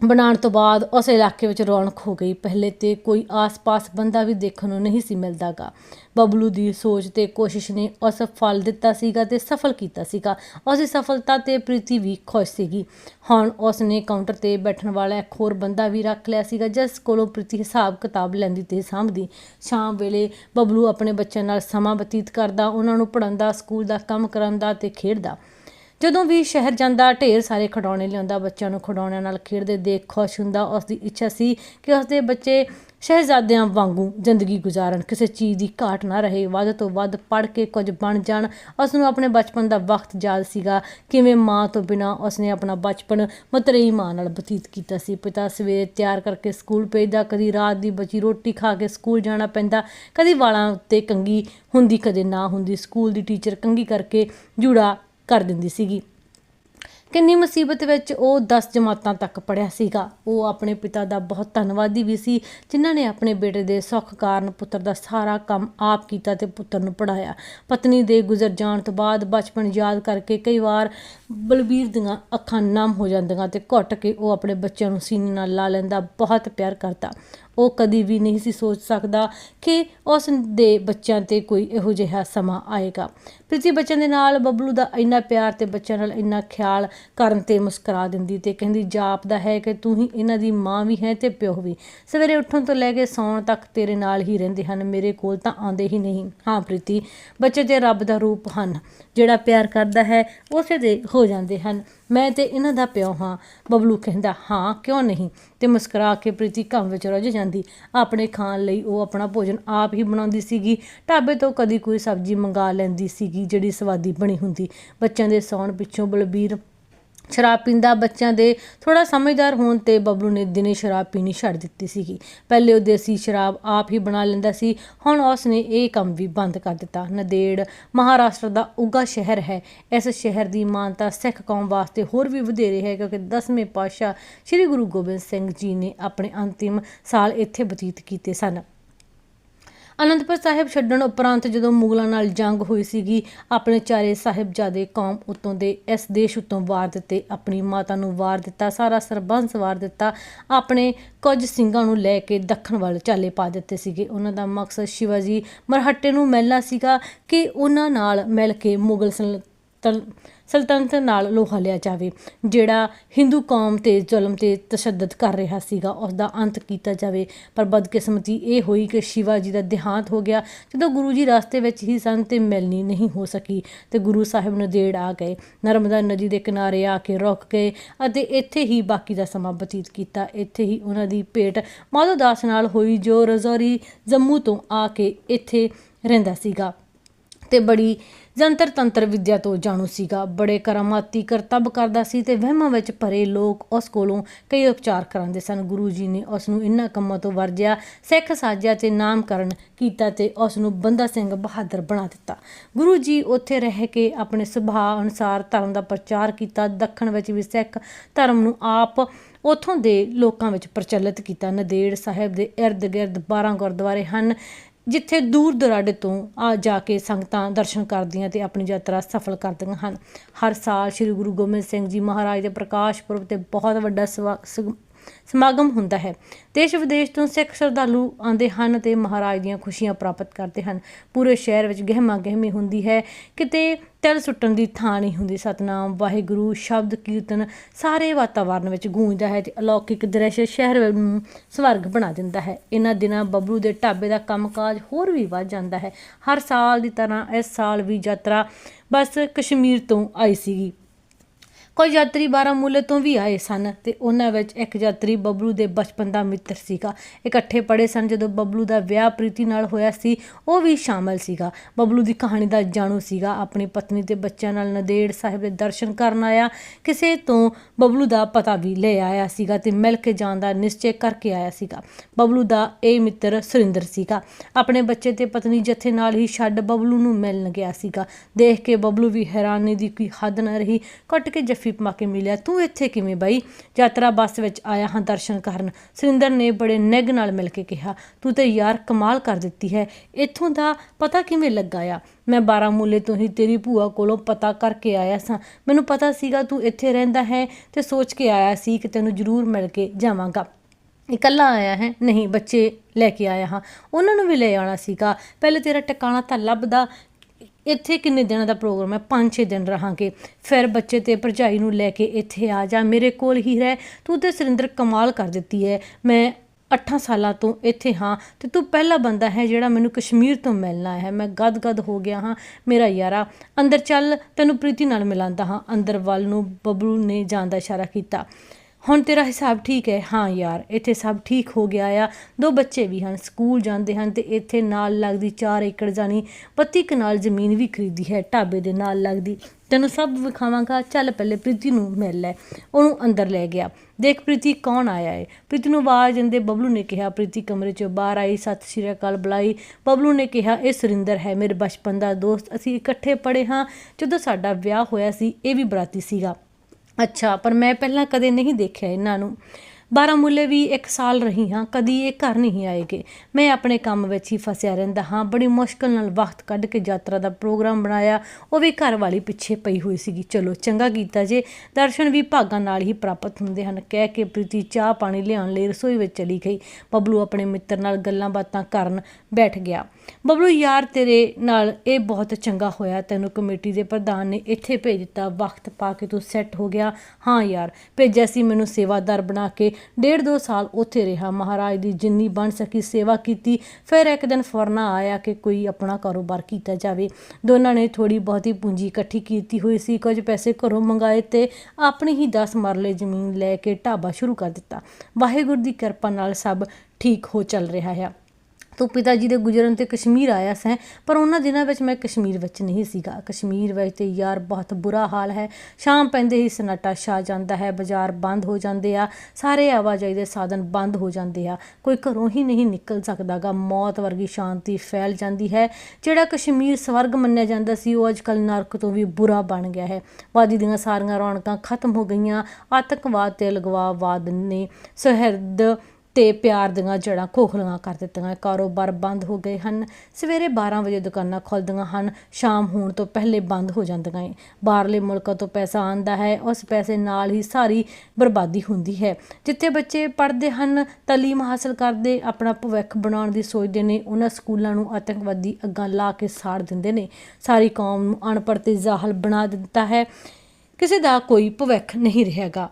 ਬਣਾਉਣ ਤੋਂ ਬਾਅਦ ਉਸ ਇਲਾਕੇ ਵਿੱਚ ਰੌਣਕ ਹੋ ਗਈ। ਪਹਿਲੇ ਤੇ ਕੋਈ ਆਸ-ਪਾਸ ਬੰਦਾ ਵੀ ਦੇਖਣ ਨੂੰ ਨਹੀਂ ਸੀ ਮਿਲਦਾਗਾ। ਬਬਲੂ ਦੀ ਸੋਚ ਤੇ ਕੋਸ਼ਿਸ਼ ਨੇ ਉਸ ਫਲ ਦਿੱਤਾ ਸੀਗਾ ਤੇ ਸਫਲ ਕੀਤਾ ਸੀਗਾ। ਉਸ ਦੀ ਸਫਲਤਾ ਤੇ ਪ੍ਰੀਤੀ ਵੀ ਖੁਸ਼ ਸੀਗੀ। ਹੁਣ ਉਸ ਨੇ ਕਾਊਂਟਰ ਤੇ ਬੈਠਣ ਵਾਲਾ ਇੱਕ ਹੋਰ ਬੰਦਾ ਵੀ ਰੱਖ ਲਿਆ ਸੀਗਾ, ਜਿਸ ਕੋਲੋਂ ਪ੍ਰੀਤੀ ਹਿਸਾਬ ਕਿਤਾਬ ਲੈਂਦੀ ਤੇ ਸਾਂਭਦੀ। ਸ਼ਾਮ ਵੇਲੇ ਬਬਲੂ ਆਪਣੇ ਬੱਚਿਆਂ ਨਾਲ ਸਮਾਂ ਬਤੀਤ ਕਰਦਾ, ਉਹਨਾਂ ਨੂੰ ਪੜ੍ਹਾਉਂਦਾ, ਸਕੂਲ ਦਾ ਕੰਮ ਕਰਾਉਂਦਾ ਤੇ ਖੇਡਦਾ। ਜਦੋਂ ਵੀ ਸ਼ਹਿਰ ਜਾਂਦਾ, ਢੇਰ ਸਾਰੇ ਖਿਡੌਣੇ ਲਿਆਉਂਦਾ, ਬੱਚਿਆਂ ਨੂੰ ਖਿਡੌਣਿਆਂ ਨਾਲ ਖੇਡਦੇ ਦੇਖ ਖੁਸ਼ ਹੁੰਦਾ। ਉਸ ਦੀ ਇੱਛਾ ਸੀ ਕਿ ਉਸ ਦੇ ਬੱਚੇ ਸ਼ਹਿਜ਼ਾਦਿਆਂ ਵਾਂਗੂ ਜ਼ਿੰਦਗੀ ਗੁਜ਼ਾਰਨ। ਕਿਸੇ ਚੀਜ਼ ਦੀ ਘਾਟ ਨਾ ਰਹੇ। ਵੱਧ ਤੋਂ ਵੱਧ ਪੜ੍ਹ ਕੇ ਕੁਝ ਬਣ ਜਾਣ। ਉਸ ਨੂੰ ਆਪਣੇ ਬਚਪਨ ਦਾ ਵਕਤ ਯਾਦ ਸੀਗਾ। ਕਿਵੇਂ ਮਾਂ ਤੋਂ ਬਿਨਾ ਉਸਨੇ ਆਪਣਾ ਬਚਪਨ ਮਤਰੇਈ ਮਾਂ ਨਾਲ ਬਤੀਤ ਕੀਤਾ ਸੀ। ਪਿਤਾ ਸਵੇਰੇ ਤਿਆਰ ਕਰਕੇ ਸਕੂਲ ਭੇਜਦਾ। ਕਦੀ ਰਾਤ ਦੀ ਬਚੀ ਰੋਟੀ ਖਾ ਕੇ ਸਕੂਲ ਜਾਣਾ ਪੈਂਦਾ। ਕਦੀ ਵਾਲਾਂ ਉੱਤੇ ਕੰਗੀ ਹੁੰਦੀ, ਕਦੇ ਨਾ ਹੁੰਦੀ। ਸਕੂਲ ਦੀ ਟੀਚਰ ਕੰਗੀ ਕਰਕੇ ਜੂੜਾ ਕਰ ਦਿੰਦੀ ਸੀਗੀ। ਕਿੰਨੀ ਮੁਸੀਬਤ ਵਿੱਚ ਉਹ 10 ਜਮਾਤਾਂ ਤੱਕ ਪੜਿਆ ਸੀਗਾ। ਉਹ ਆਪਣੇ ਪਿਤਾ ਦਾ ਬਹੁਤ ਧੰਨਵਾਦੀ ਵੀ ਸੀ, ਜਿਨ੍ਹਾਂ ਨੇ ਆਪਣੇ ਬੇਟੇ ਦੇ ਸੁੱਖ ਕਾਰਨ ਪੁੱਤਰ ਦਾ ਸਾਰਾ ਕੰਮ ਆਪ ਕੀਤਾ ਤੇ ਪੁੱਤਰ ਨੂੰ ਪੜਾਇਆ ਪਤਨੀ ਦੇ ਗੁਜ਼ਰ ਜਾਣ ਤੋਂ ਬਾਅਦ ਬਚਪਨ ਯਾਦ ਕਰਕੇ ਕਈ ਵਾਰ ਬਲਬੀਰ ਦੀਆਂ ਅੱਖਾਂ ਨਮ ਹੋ ਜਾਂਦੀਆਂ ਤੇ ਘੁੱਟ ਕੇ ਉਹ ਆਪਣੇ ਬੱਚਿਆਂ ਨੂੰ ਸੀਨੇ ਨਾਲ ਲਾ ਲੈਂਦਾ, ਬਹੁਤ ਪਿਆਰ ਕਰਦਾ। ਉਹ ਕਦੀ ਵੀ ਨਹੀਂ ਸੀ ਸੋਚ ਸਕਦਾ ਕਿ ਉਸ ਦੇ ਬੱਚਿਆਂ ਤੇ ਕੋਈ ਇਹੋ ਜਿਹਾ ਸਮਾਂ ਆਏਗਾ। ਪ੍ਰੀਤੀ ਬੱਚਿਆਂ ਦੇ ਨਾਲ ਬਬਲੂ ਦਾ ਇੰਨਾ ਪਿਆਰ ਤੇ ਬੱਚਿਆਂ ਨਾਲ ਇੰਨਾ ਖਿਆਲ ਕਰਨ ਤੇ ਮੁਸਕਰਾ ਦਿੰਦੀ ਤੇ ਕਹਿੰਦੀ, ਜਾਪਦਾ ਹੈ ਕਿ ਤੂੰ ਹੀ ਇਹਨਾਂ ਦੀ ਮਾਂ ਵੀ ਹੈ ਤੇ ਪਿਓ ਵੀ। ਸਵੇਰੇ ਉੱਠਣ ਤੋਂ ਲੈ ਕੇ ਸੌਣ ਤੱਕ ਤੇਰੇ ਨਾਲ ਹੀ ਰਹਿੰਦੇ ਹਨ। ਮੇਰੇ ਕੋਲ ਤਾਂ ਆਉਂਦੇ ਹੀ ਨਹੀਂ। ਹਾਂ, ਪ੍ਰੀਤੀ, ਬੱਚੇ ਤੇ ਰੱਬ ਦਾ ਰੂਪ ਹਨ। ਜਿਹੜਾ ਪਿਆਰ ਕਰਦਾ ਹੈ, ਉਸੇ ਦੇ ਹੋ ਜਾਂਦੇ ਹਨ। ਮੈਂ ਤੇ ਇਹਨਾਂ ਦਾ ਪਿਓ ਹਾਂ। ਬਬਲੂ ਕਹਿੰਦਾ, ਹਾਂ, ਕਿਉਂ ਨਹੀਂ? ਤੇ ਮੁਸਕਰਾ ਕੇ ਪ੍ਰੀਤੀ ਕੰਮ ਵਿੱਚ ਰੁੱਝ ਜਾਂਦੀ। ਆਪਣੇ ਖਾਣ ਲਈ ਉਹ ਆਪਣਾ ਭੋਜਨ ਆਪ ਹੀ ਬਣਾਉਂਦੀ ਸੀਗੀ। ਢਾਬੇ ਤੋਂ ਕਦੀ ਕੋਈ ਸਬਜ਼ੀ ਮੰਗਾ ਲੈਂਦੀ ਸੀਗੀ, ਜਿਹੜੀ ਸਵਾਦੀ ਬਣੀ ਹੁੰਦੀ। ਬੱਚਿਆਂ ਦੇ ਸੌਣ ਪਿੱਛੋਂ ਬਲਬੀਰ ਸ਼ਰਾਬ ਪੀਂਦਾ ਬੱਚਿਆਂ ਦੇ ਥੋੜਾ ਸਮਝਦਾਰ ਹੋਣ ਤੇ ਬਬਲੂ ਨੇ ਦਿਨੇ ਸ਼ਰਾਬ ਪੀਣੀ ਛੱਡ ਦਿੱਤੀ ਸੀਗੀ। ਪਹਿਲੇ ਉਹ ਦੇਸੀ ਸ਼ਰਾਬ ਆਪ ਹੀ ਬਣਾ ਲੈਂਦਾ ਸੀ, ਹੁਣ ਉਸ ਨੇ ਇਹ ਕੰਮ ਵੀ ਬੰਦ ਕਰ ਦਿੱਤਾ। ਨਦੇੜ, ਮਹਾਰਾਸ਼ਟਰ ਦਾ ਉੱਗਾ ਸ਼ਹਿਰ ਹੈ। ਇਸ ਸ਼ਹਿਰ ਦੀ ਮਾਨਤਾ ਸਿੱਖ ਕੌਮ ਵਾਸਤੇ ਹੋਰ ਵੀ ਵਧੇਰੇ ਹੈ, ਕਿਉਂਕਿ 10ਵੇਂ ਪਾਤਸ਼ਾਹ ਸ੍ਰੀ ਗੁਰੂ ਗੋਬਿੰਦ ਸਿੰਘ ਜੀ ਨੇ ਆਪਣੇ ਅੰਤਿਮ ਸਾਲ ਇੱਥੇ ਬਤੀਤ ਕੀਤੇ ਸਨ। ਅਨੰਦਪੁਰ ਸਾਹਿਬ ਛੱਡਣ ਉਪਰੰਤ ਜਦੋਂ ਮੁਗਲਾਂ ਨਾਲ ਜੰਗ ਹੋਈ ਸੀਗੀ, ਆਪਣੇ ਚਾਰੇ ਸਾਹਿਬਜ਼ਾਦੇ ਕੌਮ ਉਤੋਂ ਦੇ ਇਸ ਦੇਸ਼ ਉਤੋਂ ਵਾਰ ਦਿੱਤੇ, ਆਪਣੀ ਮਾਤਾ ਨੂੰ ਵਾਰ ਦਿੱਤਾ, ਸਾਰਾ ਸਰਬੰਸ ਵਾਰ ਦਿੱਤਾ, ਆਪਣੇ ਕੁਝ ਸਿੰਘਾਂ ਨੂੰ ਲੈ ਕੇ ਦੱਖਣ ਵੱਲ ਚਾਲੇ ਪਾ ਦਿੱਤੇ ਸੀਗੇ। ਉਹਨਾਂ ਦਾ ਮਕਸਦ ਸ਼ਿਵਾਜੀ ਮਰਹੱਟੇ ਨੂੰ ਮਿਲਣਾ ਸੀਗਾ ਕਿ ਉਹਨਾਂ ਨਾਲ ਮਿਲ ਕੇ ਮੁਗਲ ਸਲਤਨ ਸਲਤਨਤ ਨਾਲ ਲੋਹਾ ਲਿਆ ਜਾਵੇ, ਜਿਹੜਾ ਹਿੰਦੂ ਕੌਮ ਤੇ ਜ਼ੁਲਮ ਤੇ ਤਸ਼ੱਦਦ ਕਰ ਰਿਹਾ ਸੀਗਾ ਉਸ ਦਾ ਅੰਤ ਕੀਤਾ ਜਾਵੇ। ਪਰ ਬਦਕਿਸਮਤੀ ਇਹ ਹੋਈ ਕਿ ਸ਼ਿਵਾ ਜੀ ਦਾ ਦੇਹਾਂਤ ਹੋ ਗਿਆ, ਜਦੋਂ ਗੁਰੂ ਜੀ ਰਸਤੇ ਵਿੱਚ ਹੀ ਸਨ ਤੇ ਮਿਲਣੀ ਨਹੀਂ ਹੋ ਸਕੀ, ਤੇ ਗੁਰੂ ਸਾਹਿਬ ਨਦੇੜ ਆ ਗਏ। ਨਰਮਦਾ ਨਦੀ ਦੇ ਕਿਨਾਰੇ ਆ ਕੇ ਰੁਕ ਗਏ ਅਤੇ ਇੱਥੇ ਹੀ ਬਾਕੀ ਦਾ ਸਮਾਂ ਬਤੀਤ ਕੀਤਾ। ਇੱਥੇ ਹੀ ਉਹਨਾਂ ਦੀ ਭੇਟ ਮਾਧੋ ਦਾਸ ਨਾਲ ਹੋਈ, ਜੋ ਰਜ਼ੌਰੀ ਜੰਮੂ ਤੋਂ ਆ ਕੇ ਇੱਥੇ ਰਹਿੰਦਾ ਸੀਗਾ। ਤੇ ਬੜੀ ਜੰਤਰ ਤੰਤਰ ਵਿੱਦਿਆ ਤੋਂ ਜਾਣੂ ਸੀਗਾ। ਬੜੇ ਕਰਾਮਾਤੀ ਕਰਤੱਬ ਕਰਦਾ ਸੀ ਤੇ ਵਹਿਮਾਂ ਵਿੱਚ ਭਰੇ ਲੋਕ ਉਸ ਕੋਲੋਂ ਕਈ ਉਪਚਾਰ ਕਰਾਉਂਦੇ ਸਨ। ਗੁਰੂ ਜੀ ਨੇ ਉਸ ਨੂੰ ਇਨ੍ਹਾਂ ਕੰਮਾਂ ਤੋਂ ਵਰਜਿਆ, ਸਿੱਖ ਸਾਜਿਆ ਤੇ ਨਾਮਕਰਨ ਕੀਤਾ ਤੇ ਉਸ ਨੂੰ ਬੰਦਾ ਸਿੰਘ ਬਹਾਦਰ ਬਣਾ ਦਿੱਤਾ। ਗੁਰੂ ਜੀ ਉੱਥੇ ਰਹਿ ਕੇ ਆਪਣੇ ਸੁਭਾਅ ਅਨੁਸਾਰ ਧਰਮ ਦਾ ਪ੍ਰਚਾਰ ਕੀਤਾ। ਦੱਖਣ ਵਿੱਚ ਵੀ ਸਿੱਖ ਧਰਮ ਨੂੰ ਆਪ ਉਥੋਂ ਦੇ ਲੋਕਾਂ ਵਿੱਚ ਪ੍ਰਚਲਿਤ ਕੀਤਾ। ਨਦੇੜ ਸਾਹਿਬ ਦੇ ਇਰਦ-ਗਿਰਦ 12 ਗੁਰਦੁਆਰੇ ਹਨ। ਜਿੱਥੇ ਦੂਰ ਦੁਰਾਡੇ ਤੋਂ ਆ ਜਾ ਕੇ ਸੰਗਤਾਂ ਦਰਸ਼ਨ ਕਰਦੀਆਂ ਤੇ ਆਪਣੀ ਯਾਤਰਾ ਸਫਲ ਕਰਦੀਆਂ ਹਨ। ਹਰ ਸਾਲ ਸ੍ਰੀ ਗੁਰੂ ਗੋਬਿੰਦ ਸਿੰਘ ਜੀ ਮਹਾਰਾਜ ਦੇ ਪ੍ਰਕਾਸ਼ ਪੁਰਬ ਤੇ ਬਹੁਤ ਵੱਡਾ ਸਵਾ- ਸਗ- ਸਮਾਗਮ ਹੁੰਦਾ ਹੈ। ਦੇਸ਼ ਵਿਦੇਸ਼ ਤੋਂ ਸਿੱਖ ਸ਼ਰਧਾਲੂ ਆਉਂਦੇ ਹਨ ਤੇ ਮਹਾਰਾਜ ਦੀਆਂ ਖੁਸ਼ੀਆਂ ਪ੍ਰਾਪਤ ਕਰਦੇ ਹਨ। ਪੂਰੇ ਸ਼ਹਿਰ ਵਿੱਚ ਗਹਿਮਾ ਗਹਿਮੀ ਹੁੰਦੀ ਹੈ। ਕਿਤੇ ਤਿਲ ਸੁੱਟਣ ਦੀ ਥਾਂ ਨਹੀਂ ਹੁੰਦੀ। ਸਤਨਾਮ, ਵਾਹਿਗੁਰੂ, ਸ਼ਬਦ ਕੀਰਤਨ ਸਾਰੇ ਵਾਤਾਵਰਣ ਵਿੱਚ ਗੂੰਜਦਾ ਹੈ ਤੇ ਅਲੌਕਿਕ ਦ੍ਰਿਸ਼ ਸ਼ਹਿਰ ਨੂੰ ਸਵਰਗ ਬਣਾ ਦਿੰਦਾ ਹੈ। ਇਹਨਾਂ ਦਿਨਾਂ ਬੱਬਲੂ ਦੇ ਢਾਬੇ ਦਾ ਕੰਮਕਾਜ ਹੋਰ ਵੀ ਵੱਧ ਜਾਂਦਾ ਹੈ। ਹਰ ਸਾਲ ਦੀ ਤਰ੍ਹਾਂ ਇਸ ਸਾਲ ਵੀ ਯਾਤਰਾ ਬਸ ਕਸ਼ਮੀਰ ਤੋਂ ਆਈ ਸੀਗੀ। ਕੁਝ ਯਾਤਰੀ ਬਾਰਾਮੂਲੇ ਤੋਂ ਵੀ ਆਏ ਸਨ ਤੇ ਉਹਨਾਂ ਵਿੱਚ ਇੱਕ ਯਾਤਰੀ ਬਬਲੂ ਦੇ ਬਚਪਨ ਦਾ ਮਿੱਤਰ ਸੀਗਾ। ਇਕੱਠੇ ਪੜ੍ਹੇ ਸਨ ਜਦੋਂ ਬਬਲੂ ਦਾ ਵਿਆਹ ਪ੍ਰੀਤੀ ਨਾਲ ਹੋਇਆ ਸੀ, ਉਹ ਵੀ ਸ਼ਾਮਲ ਸੀਗਾ। ਬਬਲੂ ਦੀ ਕਹਾਣੀ ਦਾ ਜਾਣੂ ਸੀਗਾ। ਆਪਣੀ ਪਤਨੀ ਤੇ ਬੱਚਿਆਂ ਨਾਲ ਨਦੇੜ ਸਾਹਿਬ ਦੇ ਦਰਸ਼ਨ ਕਰਨ ਆਇਆ। ਕਿਸੇ ਤੋਂ ਬਬਲੂ ਦਾ ਪਤਾ ਵੀ ਲੈ ਆਇਆ ਸੀਗਾ ਤੇ ਮਿਲ ਕੇ ਜਾਣ ਦਾ ਨਿਸ਼ਚੈ ਕਰਕੇ ਆਇਆ ਸੀਗਾ। ਬਬਲੂ ਦਾ ਇਹ ਮਿੱਤਰ ਸੁਰਿੰਦਰ ਸੀਗਾ। ਆਪਣੇ ਬੱਚੇ ਤੇ ਪਤਨੀ ਜਥੇ ਨਾਲ ਹੀ ਛੱਡ ਬਬਲੂ ਨੂੰ ਮਿਲਣ ਗਿਆ ਸੀਗਾ। ਦੇਖ ਕੇ ਬਬਲੂ ਵੀ ਹੈਰਾਨੀ ਦੀ ਕੋਈ ਹੱਦ ਨਾ ਰਹੀ। ਕੱਟ ਕੇ ਜੱਫੀ ਪਾ ਕੇ ਮਿਲਿਆ ਤੂੰ ਇੱਥੇ ਕਿਵੇਂ ਬਾਈ? ਯਾਤਰਾ ਬੱਸ ਵਿੱਚ ਆਇਆ ਹਾਂ ਦਰਸ਼ਨ ਕਰਨ। ਸੁਰਿੰਦਰ ਨੇ ਬੜੇ ਨਿੱਘ ਨਾਲ ਮਿਲ ਕੇ ਕਿਹਾ, ਤੂੰ ਤੇ ਯਾਰ ਕਮਾਲ ਕਰ ਦਿੱਤੀ ਹੈ। ਇੱਥੋਂ ਦਾ ਪਤਾ ਕਿਵੇਂ ਲੱਗਾ ਆ? ਮੈਂ ਬਾਰਾਮੂਲੇ ਤੋਂ ਹੀ ਤੇਰੀ ਭੂਆ ਕੋਲੋਂ ਪਤਾ ਕਰਕੇ ਆਇਆ ਸਾਂ। ਮੈਨੂੰ ਪਤਾ ਸੀਗਾ ਤੂੰ ਇੱਥੇ ਰਹਿੰਦਾ ਹੈ ਤੇ ਸੋਚ ਕੇ ਆਇਆ ਸੀ ਕਿ ਤੈਨੂੰ ਜ਼ਰੂਰ ਮਿਲ ਕੇ ਜਾਵਾਂਗਾ। ਇਕੱਲਾ ਆਇਆ ਹੈ? ਨਹੀਂ, ਬੱਚੇ ਲੈ ਕੇ ਆਇਆ ਹਾਂ। ਉਹਨਾਂ ਨੂੰ ਵੀ ਲੈ ਆਉਣਾ ਸੀਗਾ। ਪਹਿਲੇ ਤੇਰਾ ਟਿਕਾਣਾ ਤਾਂ ਲੱਭਦਾ ਇੱਥੇ ਕਿੰਨੇ ਦਿਨਾਂ ਦਾ ਪ੍ਰੋਗਰਾਮ ਹੈ? 5-6 ਦਿਨ ਰਹਾਂਗੇ। ਫਿਰ ਬੱਚੇ ਤੇ ਭਰਜਾਈ ਨੂੰ ਲੈ ਕੇ ਇੱਥੇ ਆ ਜਾ। ਮੇਰੇ ਕੋਲ ਹੀ ਰਹਿ। ਤੂੰ ਤੇ ਸੁਰਿੰਦਰ ਕਮਾਲ ਕਰ ਦਿੱਤੀ ਹੈ। ਮੈਂ 8 ਸਾਲਾਂ ਤੋਂ ਇੱਥੇ ਹਾਂ ਤੇ ਤੂੰ ਪਹਿਲਾ ਬੰਦਾ ਹੈ ਜਿਹੜਾ ਮੈਨੂੰ ਕਸ਼ਮੀਰ ਤੋਂ ਮਿਲਣਾ ਹੈ। ਮੈਂ ਗਦ-ਗਦ ਹੋ ਗਿਆ ਹਾਂ। ਮੇਰਾ ਯਾਰਾ, ਅੰਦਰ ਚੱਲ, ਤੈਨੂੰ ਪ੍ਰੀਤੀ ਨਾਲ ਮਿਲਾਂਦਾ ਹਾਂ। ਅੰਦਰ ਵੱਲ ਨੂੰ ਬਬਲੂ ਨੇ ਜਾਣ ਦਾ ਇਸ਼ਾਰਾ ਕੀਤਾ। ਹੁਣ ਤੇਰਾ ਹਿਸਾਬ ਠੀਕ ਹੈ। ਹਾਂ ਯਾਰ, ਇੱਥੇ ਸਭ ਠੀਕ ਹੋ ਗਿਆ ਆ। ਦੋ ਬੱਚੇ ਵੀ ਹਨ, ਸਕੂਲ ਜਾਂਦੇ ਹਨ ਤੇ ਇੱਥੇ ਨਾਲ ਲੱਗਦੀ 4 ਏਕੜ ਜਾਨੀ 32 ਕਨਾਲ ਜ਼ਮੀਨ ਵੀ ਖਰੀਦੀ ਹੈ, ਢਾਬੇ ਦੇ ਨਾਲ ਲੱਗਦੀ। ਤੈਨੂੰ ਸਭ ਵਿਖਾਵਾਂਗਾ, ਚੱਲ ਪਹਿਲੇ ਪ੍ਰੀਤੀ ਨੂੰ ਮਿਲ ਲੈ। ਉਹਨੂੰ ਅੰਦਰ ਲੈ ਗਿਆ। ਦੇਖ ਪ੍ਰੀਤੀ ਕੌਣ ਆਇਆ ਏ? ਪ੍ਰੀਤੀ ਨੂੰ ਆਵਾਜ਼ ਦਿੰਦੇ ਬਬਲੂ ਨੇ ਕਿਹਾ, ਪ੍ਰੀਤੀ ਕਮਰੇ ਚੋਂ ਬਾਹਰ ਆਈ, ਸਤਿ ਸ਼੍ਰੀ ਅਕਾਲ ਬੁਲਾਈ। ਬਬਲੂ ਨੇ ਕਿਹਾ, ਇਹ ਸੁਰਿੰਦਰ ਹੈ, ਮੇਰੇ ਬਚਪਨ ਦਾ ਦੋਸਤ, ਅਸੀਂ ਇਕੱਠੇ ਪੜ੍ਹੇ ਹਾਂ। ਜਦੋਂ ਸਾਡਾ ਵਿਆਹ ਹੋਇਆ ਸੀ, ਇਹ ਵੀ ਬਰਾਤੀ ਸੀਗਾ। ਅੱਛਾ, ਪਰ ਮੈਂ ਪਹਿਲਾਂ ਕਦੇ ਨਹੀਂ ਦੇਖਿਆ ਇਹਨਾਂ ਨੂੰ। ਬਾਰਾਮੂਲੇ ਵੀ ਇੱਕ ਸਾਲ ਰਹੀ ਹਾਂ, ਕਦੀ ਇਹ ਘਰ ਨਹੀਂ ਆਏਗੇ। ਮੈਂ ਆਪਣੇ ਕੰਮ ਵਿੱਚ ਹੀ ਫਸਿਆ ਰਹਿੰਦਾ ਹਾਂ। ਬੜੀ ਮੁਸ਼ਕਲ ਨਾਲ ਵਕਤ ਕੱਢ ਕੇ ਯਾਤਰਾ ਦਾ ਪ੍ਰੋਗਰਾਮ ਬਣਾਇਆ। ਉਹ ਵੀ ਘਰ ਵਾਲੀ ਪਿੱਛੇ ਪਈ ਹੋਈ ਸੀਗੀ। ਚਲੋ, ਚੰਗਾ ਕੀਤਾ ਜੇ। ਦਰਸ਼ਨ ਵੀ ਭਾਗਾਂ ਨਾਲ ਹੀ ਪ੍ਰਾਪਤ ਹੁੰਦੇ ਹਨ। ਕਹਿ ਕੇ ਪ੍ਰੀਤੀ ਚਾਹ ਪਾਣੀ ਲਿਆਉਣ ਲਈ ਰਸੋਈ ਵਿੱਚ ਚਲੀ ਗਈ। ਬਬਲੂ ਆਪਣੇ ਮਿੱਤਰ ਨਾਲ ਗੱਲਾਂ ਬਾਤਾਂ ਕਰਨ ਬੈਠ ਗਿਆ। ਬਬਲੂ, ਯਾਰ ਤੇਰੇ ਨਾਲ ਇਹ ਬਹੁਤ ਚੰਗਾ ਹੋਇਆ। ਤੈਨੂੰ ਕਮੇਟੀ ਦੇ ਪ੍ਰਧਾਨ ਨੇ ਇੱਥੇ ਭੇਜ ਦਿੱਤਾ। ਵਕਤ ਪਾ ਕੇ ਤੂੰ ਸੈੱਟ ਹੋ ਗਿਆ। ਹਾਂ ਯਾਰ, ਭੇਜਿਆ ਸੀ ਮੈਨੂੰ ਸੇਵਾਦਾਰ ਬਣਾ ਕੇ। ਡੇਢ ਦੋ ਸਾਲ ਉੱਥੇ ਰਿਹਾ। ਮਹਾਰਾਜ ਦੀ ਜਿੰਨੀ ਬਣ ਸਕੀ ਸੇਵਾ ਕੀਤੀ, ਫਿਰ ਇੱਕ ਦਿਨ ਫੌਰਨਾ ਆਇਆ ਕਿ ਕੋਈ ਆਪਣਾ ਕਾਰੋਬਾਰ ਕੀਤਾ ਜਾਵੇ। ਦੋਨਾਂ ਨੇ ਥੋੜੀ ਬਹੁਤੀ ਪੂੰਜੀ ਇਕੱਠੀ ਕੀਤੀ ਹੋਈ ਸੀ। ਕੁਝ ਪੈਸੇ ਘਰੋਂ ਮੰਗਾਏ ਤੇ ਆਪਣੀ ਹੀ 10 ਮਰਲੇ ਜ਼ਮੀਨ ਲੈ ਕੇ ਢਾਬਾ ਸ਼ੁਰੂ ਕਰ ਦਿੱਤਾ। ਵਾਹਿਗੁਰੂ ਦੀ ਕਿਰਪਾ ਨਾਲ ਸਭ ਠੀਕ ਹੋ ਚੱਲ ਰਿਹਾ ਹੈ। ਤੂੰ ਪਿਤਾ ਜੀ ਦੇ ਗੁਜ਼ਰਨ ਤੇ ਕਸ਼ਮੀਰ ਆਇਆ ਸੈਂ, ਪਰ ਉਹਨਾਂ ਦਿਨਾਂ ਵਿੱਚ ਮੈਂ ਕਸ਼ਮੀਰ ਵਿੱਚ ਨਹੀਂ ਸੀਗਾ। ਕਸ਼ਮੀਰ ਵਿੱਚ ਤੇ ਯਾਰ, ਬਹੁਤ ਬੁਰਾ ਹਾਲ ਹੈ। ਸ਼ਾਮ ਪੈਂਦੇ ਹੀ ਸਨਾਟਾ ਛਾ ਜਾਂਦਾ ਹੈ, ਬਾਜ਼ਾਰ ਬੰਦ ਹੋ ਜਾਂਦੇ ਆ। ਸਾਰੇ ਆਵਾਜਾਈ ਦੇ ਸਾਧਨ ਬੰਦ ਹੋ ਜਾਂਦੇ ਆ। ਕੋਈ ਘਰੋਂ ਹੀ ਨਹੀਂ ਨਿਕਲ ਸਕਦਾਗਾ। ਮੌਤ ਵਰਗੀ ਸ਼ਾਂਤੀ ਫੈਲ ਜਾਂਦੀ ਹੈ। ਜਿਹੜਾ ਕਸ਼ਮੀਰ ਸਵਰਗ ਮੰਨਿਆ ਜਾਂਦਾ ਸੀ, ਉਹ ਅੱਜਕੱਲ ਨਰਕ ਤੋਂ ਵੀ ਬੁਰਾ ਬਣ ਗਿਆ ਹੈ। ਵਾਦੀ ਦੀਆਂ ਸਾਰੀਆਂ ਰੌਣਕਾਂ ਖਤਮ ਹੋ ਗਈਆਂ। ਆਤੰਕਵਾਦ ਤੇ ਲਗਵਾਵਾਦ ਨੇ ਸੁਹਿਰਦ ਤੇ ਪਿਆਰ ਦੀਆਂ ਜੜ੍ਹਾਂ ਖੋਖਲੀਆਂ ਕਰ ਦਿੱਤੀਆਂ। ਕਾਰੋਬਾਰ ਬੰਦ ਹੋ ਗਏ ਹਨ। ਸਵੇਰੇ 12 ਵਜੇ ਦੁਕਾਨਾਂ ਖੁੱਲਦੀਆਂ ਹਨ। ਸ਼ਾਮ ਹੋਣ ਤੋਂ ਪਹਿਲੇ ਬੰਦ ਹੋ ਜਾਂਦੀਆਂ ਏ। ਬਾਹਰਲੇ ਮੁਲਕਾਂ ਤੋਂ ਪੈਸਾ ਆਂਦਾ ਹੈ। ਉਸ ਪੈਸੇ ਨਾਲ ਹੀ ਸਾਰੀ ਬਰਬਾਦੀ ਹੁੰਦੀ ਹੈ। ਜਿੱਥੇ ਬੱਚੇ ਪੜ੍ਹਦੇ ਹਨ, ਤਾਲੀਮ ਹਾਸਲ ਕਰਦੇ, ਆਪਣਾ ਭਵਿੱਖ ਬਣਾਉਣ ਦੀ ਸੋਚਦੇ ਨੇ, ਉਹਨਾਂ ਸਕੂਲਾਂ ਨੂੰ ਆਤੰਕਵਾਦੀ ਅੱਗਾਂ ਲਾ ਕੇ ਸਾੜ ਦਿੰਦੇ ਨੇ। ਸਾਰੀ ਕੌਮ ਨੂੰ ਅਨਪੜ੍ਹ ਤੇ ਜ਼ਾਹਲ ਬਣਾ ਦਿੱਤਾ ਹੈ। ਕਿਸੇ ਦਾ ਕੋਈ ਭਵਿੱਖ ਨਹੀਂ ਰਹੇਗਾ।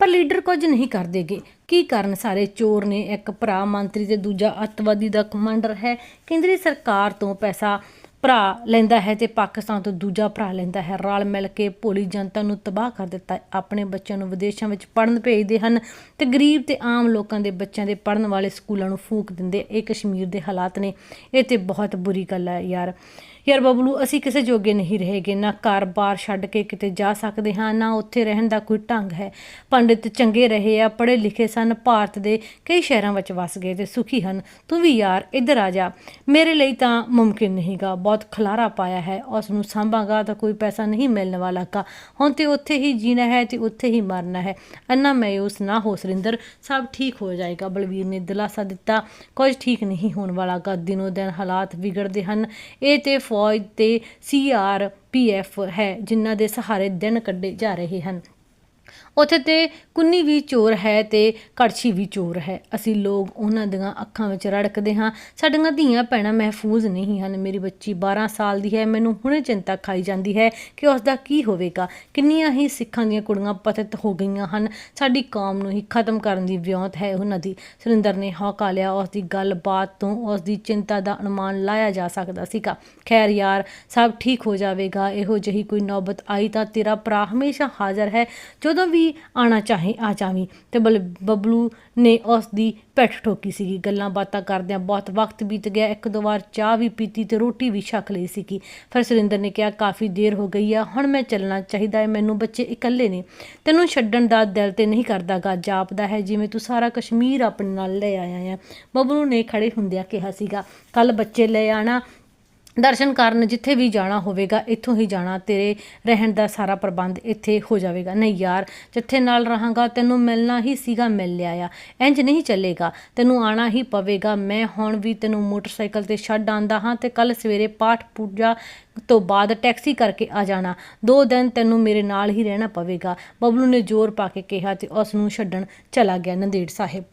ਪਰ ਲੀਡਰ ਕੁਝ ਨਹੀਂ ਕਰਦੇਗੇ। ਕੀ ਕਾਰਨ? ਸਾਰੇ ਚੋਰ ਨੇ। ਇੱਕ ਭਰਾ ਮੰਤਰੀ ਤੇ ਦੂਜਾ ਅੱਤਵਾਦੀ ਦਾ ਕਮਾਂਡਰ ਹੈ। ਕੇਂਦਰੀ ਸਰਕਾਰ ਤੋਂ ਪੈਸਾ ਭਰਾ ਲੈਂਦਾ ਹੈ ਤੇ ਪਾਕਿਸਤਾਨ ਤੋਂ ਦੂਜਾ ਭਰਾ ਲੈਂਦਾ ਹੈ। ਰਲ ਮਿਲ ਕੇ ਭੋਲੀ ਜਨਤਾ ਨੂੰ ਤਬਾਹ ਕਰ ਦਿੱਤਾ ਹੈ। ਆਪਣੇ ਬੱਚਿਆਂ ਨੂੰ ਵਿਦੇਸ਼ਾਂ ਵਿੱਚ ਪੜ੍ਹਨ ਭੇਜਦੇ ਹਨ ਤੇ ਗਰੀਬ ਤੇ ਆਮ ਲੋਕਾਂ ਦੇ ਬੱਚਿਆਂ ਦੇ ਪੜ੍ਹਨ ਵਾਲੇ ਸਕੂਲਾਂ ਨੂੰ ਫੂਕ ਦਿੰਦੇ। ਇਹ ਕਸ਼ਮੀਰ ਦੇ ਹਾਲਾਤ ਨੇ। ਇਹ ਤੇ ਬਹੁਤ ਬੁਰੀ ਗੱਲ ਹੈ ਯਾਰ। ਯਾਰ ਬਬਲੂ, ਅਸੀਂ ਕਿਸੇ ਜੋਗੇ ਨਹੀਂ ਰਹੇਗੇ। ਨਾ ਘਰ-ਬਾਰ ਛੱਡ ਕੇ ਕਿਤੇ ਜਾ ਸਕਦੇ ਹਾਂ, ਨਾ ਉੱਥੇ ਰਹਿਣ ਦਾ ਕੋਈ ਢੰਗ ਹੈ। ਪੰਡਿਤ ਚੰਗੇ ਰਹੇ ਆ, ਪੜ੍ਹੇ ਲਿਖੇ ਸਨ, ਭਾਰਤ ਦੇ ਕਈ ਸ਼ਹਿਰਾਂ ਵਿੱਚ ਵਸ ਗਏ ਤੇ ਸੁਖੀ ਹਨ। ਤੂੰ ਵੀ ਯਾਰ ਇੱਧਰ ਆ ਜਾ। ਮੇਰੇ ਲਈ ਤਾਂ ਮੁਮਕਿਨ ਨਹੀਂਗਾ ਬਹੁਤ ਖਲਾਰਾ ਪਾਇਆ ਹੈ। ਉਸ ਨੂੰ ਸੰਭਾਗਾ ਤਾਂ ਕੋਈ ਪੈਸਾ ਨਹੀਂ ਮਿਲਣ ਵਾਲਾ ਕਾ ਹੁਣ ਤੇ ਉੱਥੇ ਹੀ ਜੀਣਾ ਹੈ ਤੇ ਉੱਥੇ ਹੀ ਮਰਨਾ ਹੈ। ਅੰਨਾ ਮਾਯੂਸ ਨਾ ਹੋ ਸਰਿੰਦਰ, ਸਭ ਠੀਕ ਹੋ ਜਾਏਗਾ। ਬਲਵੀਰ ਨੇ ਦਿਲਾਸਾ ਦਿੱਤਾ, ਕੁਝ ਠੀਕ ਨਹੀਂ ਹੋਣ ਵਾਲਾ ਗਾ। ਦਿਨੋ ਦਿਨ ਹਾਲਾਤ ਵਿਗੜਦੇ ਹਨ। ਇਹ ਤੇ ਫੌਜ ਤੇ ਸੀਆਰਪੀਐਫ ਹੈ ਜਿਨ੍ਹਾਂ ਦੇ ਸਹਾਰੇ ਦਿਨ ਕੱਢੇ ਜਾ ਰਹੇ ਹਨ। ਉੱਥੇ ਤੇ ਕੁੰਨੀ ਵੀ ਚੋਰ ਹੈ ਤੇ ਕੜਛੀ ਵੀ ਚੋਰ ਹੈ। ਅਸੀਂ ਲੋਕ ਉਹਨਾਂ ਦੀਆਂ ਅੱਖਾਂ ਵਿੱਚ ਰੜਕਦੇ ਹਾਂ। ਸਾਡੀਆਂ ਧੀਆਂ ਭੈਣਾਂ ਮਹਿਫੂਜ਼ ਨਹੀਂ ਹਨ। ਮੇਰੀ ਬੱਚੀ 12 ਸਾਲ ਦੀ ਹੈ। ਮੈਨੂੰ ਹੁਣੇ ਚਿੰਤਾ ਖਾਈ ਜਾਂਦੀ ਹੈ ਕਿ ਉਸ ਦਾ ਕੀ ਹੋਵੇਗਾ। ਕਿੰਨੀਆਂ ਹੀ ਸਿੱਖਾਂ ਦੀਆਂ ਕੁੜੀਆਂ ਪਤਿਤ ਹੋ ਗਈਆਂ ਹਨ। ਸਾਡੀ ਕੌਮ ਨੂੰ ਹੀ ਖਤਮ ਕਰਨ ਦੀ ਵਿਉਂਤ ਹੈ ਉਹਨਾਂ ਦੀ। ਸੁਰਿੰਦਰ ਨੇ ਹੌਕਾ ਲਿਆ। ਉਸ ਦੀ ਗੱਲਬਾਤ ਤੋਂ ਉਸ ਦੀ ਚਿੰਤਾ ਦਾ ਅਨੁਮਾਨ ਲਾਇਆ ਜਾ ਸਕਦਾ ਸੀਗਾ। ਖੈਰ ਯਾਰ, ਸਭ ਠੀਕ ਹੋ ਜਾਵੇਗਾ। ਇਹੋ ਜਿਹੀ ਕੋਈ ਨੌਬਤ ਆਈ ਤਾਂ ਤੇਰਾ ਭਰਾ ਹਮੇਸ਼ਾ ਹਾਜ਼ਰ ਹੈ। ਜਦੋਂ ਵੀ ਆਣਾ ਚਾਹੇ, ਆ ਜਾਵੀਂ। ਤੇ ਬਲ, ਬਬਲੂ ਨੇ ਉਸ ਦੀ ਪਿੱਠ ਠੋਕੀ ਸੀਗੀ। ਗੱਲਾਂ ਬਾਤਾਂ ਕਰਦਿਆਂ ਬਹੁਤ ਵਕਤ ਬੀਤ ਗਿਆ। ਇੱਕ ਦੋ ਵਾਰ ਚਾਹ ਵੀ ਪੀਤੀ ਤੇ ਰੋਟੀ ਵੀ ਛਕ ਲਈ ਸੀਗੀ। ਫਿਰ ਸੁਰਿੰਦਰ ਨੇ ਕਿਹਾ, ਕਾਫੀ ਦੇਰ ਹੋ ਗਈ ਆ। ਹੁਣ ਮੈਂ ਚੱਲਣਾ ਚਾਹੀਦਾ ਹੈ ਮੈਨੂੰ ਬੱਚੇ ਇਕੱਲੇ ਨੇ। ਤੈਨੂੰ ਛੱਡਣ ਦਾ ਦਿਲ ਤੇ ਨਹੀਂ ਕਰਦਾਗਾ। ਜਾਪਦਾ ਹੈ। ਜਿਵੇਂ ਤੂੰ ਸਾਰਾ ਕਸ਼ਮੀਰ ਆਪਣੇ ਨਾਲ ਲੈ ਆਇਆ ਆ। ਬਬਲੂ ਨੇ ਖੜੇ ਹੁੰਦਿਆਂ ਕਿਹਾ ਸੀਗਾ ਕੱਲ ਬੱਚੇ ਲੈ ਆਣਾ। ਦਰਸ਼ਨ ਕਰਨ ਜਿੱਥੇ ਵੀ ਜਾਣਾ ਹੋਵੇਗਾ, ਇੱਥੋਂ ਹੀ ਜਾਣਾ, ਤੇਰੇ ਰਹਿਣ ਦਾ ਸਾਰਾ ਪ੍ਰਬੰਧ ਇੱਥੇ ਹੋ ਜਾਵੇਗਾ। ਨਹੀਂ ਯਾਰ, ਜਿੱਥੇ ਨਾਲ ਰਹਾਂਗਾ, ਤੈਨੂੰ ਮਿਲਣਾ ਹੀ ਸੀਗਾ, ਮਿਲ ਲਿਆ ਆ ਇੰਜ ਨਹੀਂ ਚੱਲੇਗਾ। ਤੈਨੂੰ ਆਣਾ ਹੀ ਪਵੇਗਾ। ਮੈਂ ਹੁਣ ਵੀ ਤੈਨੂੰ ਮੋਟਰਸਾਈਕਲ ਤੇ ਛੱਡ ਆਂਦਾ ਹਾਂ ਤੇ ਕੱਲ ਸਵੇਰੇ ਪਾਠ ਪੂਜਾ ਤੋਂ ਬਾਅਦ ਟੈਕਸੀ ਕਰਕੇ ਆ ਜਾਣਾ। ਦੋ ਦਿਨ ਤੈਨੂੰ ਮੇਰੇ ਨਾਲ ਹੀ ਰਹਿਣਾ ਪਵੇਗਾ। ਬਬਲੂ ਨੇ ਜ਼ੋਰ ਪਾ ਕੇ ਕਿਹਾ ਤੇ ਉਸ ਨੂੰ ਛੱਡਣ ਚਲਾ ਗਿਆ ਨੰਦੇੜ ਸਾਹਿਬ।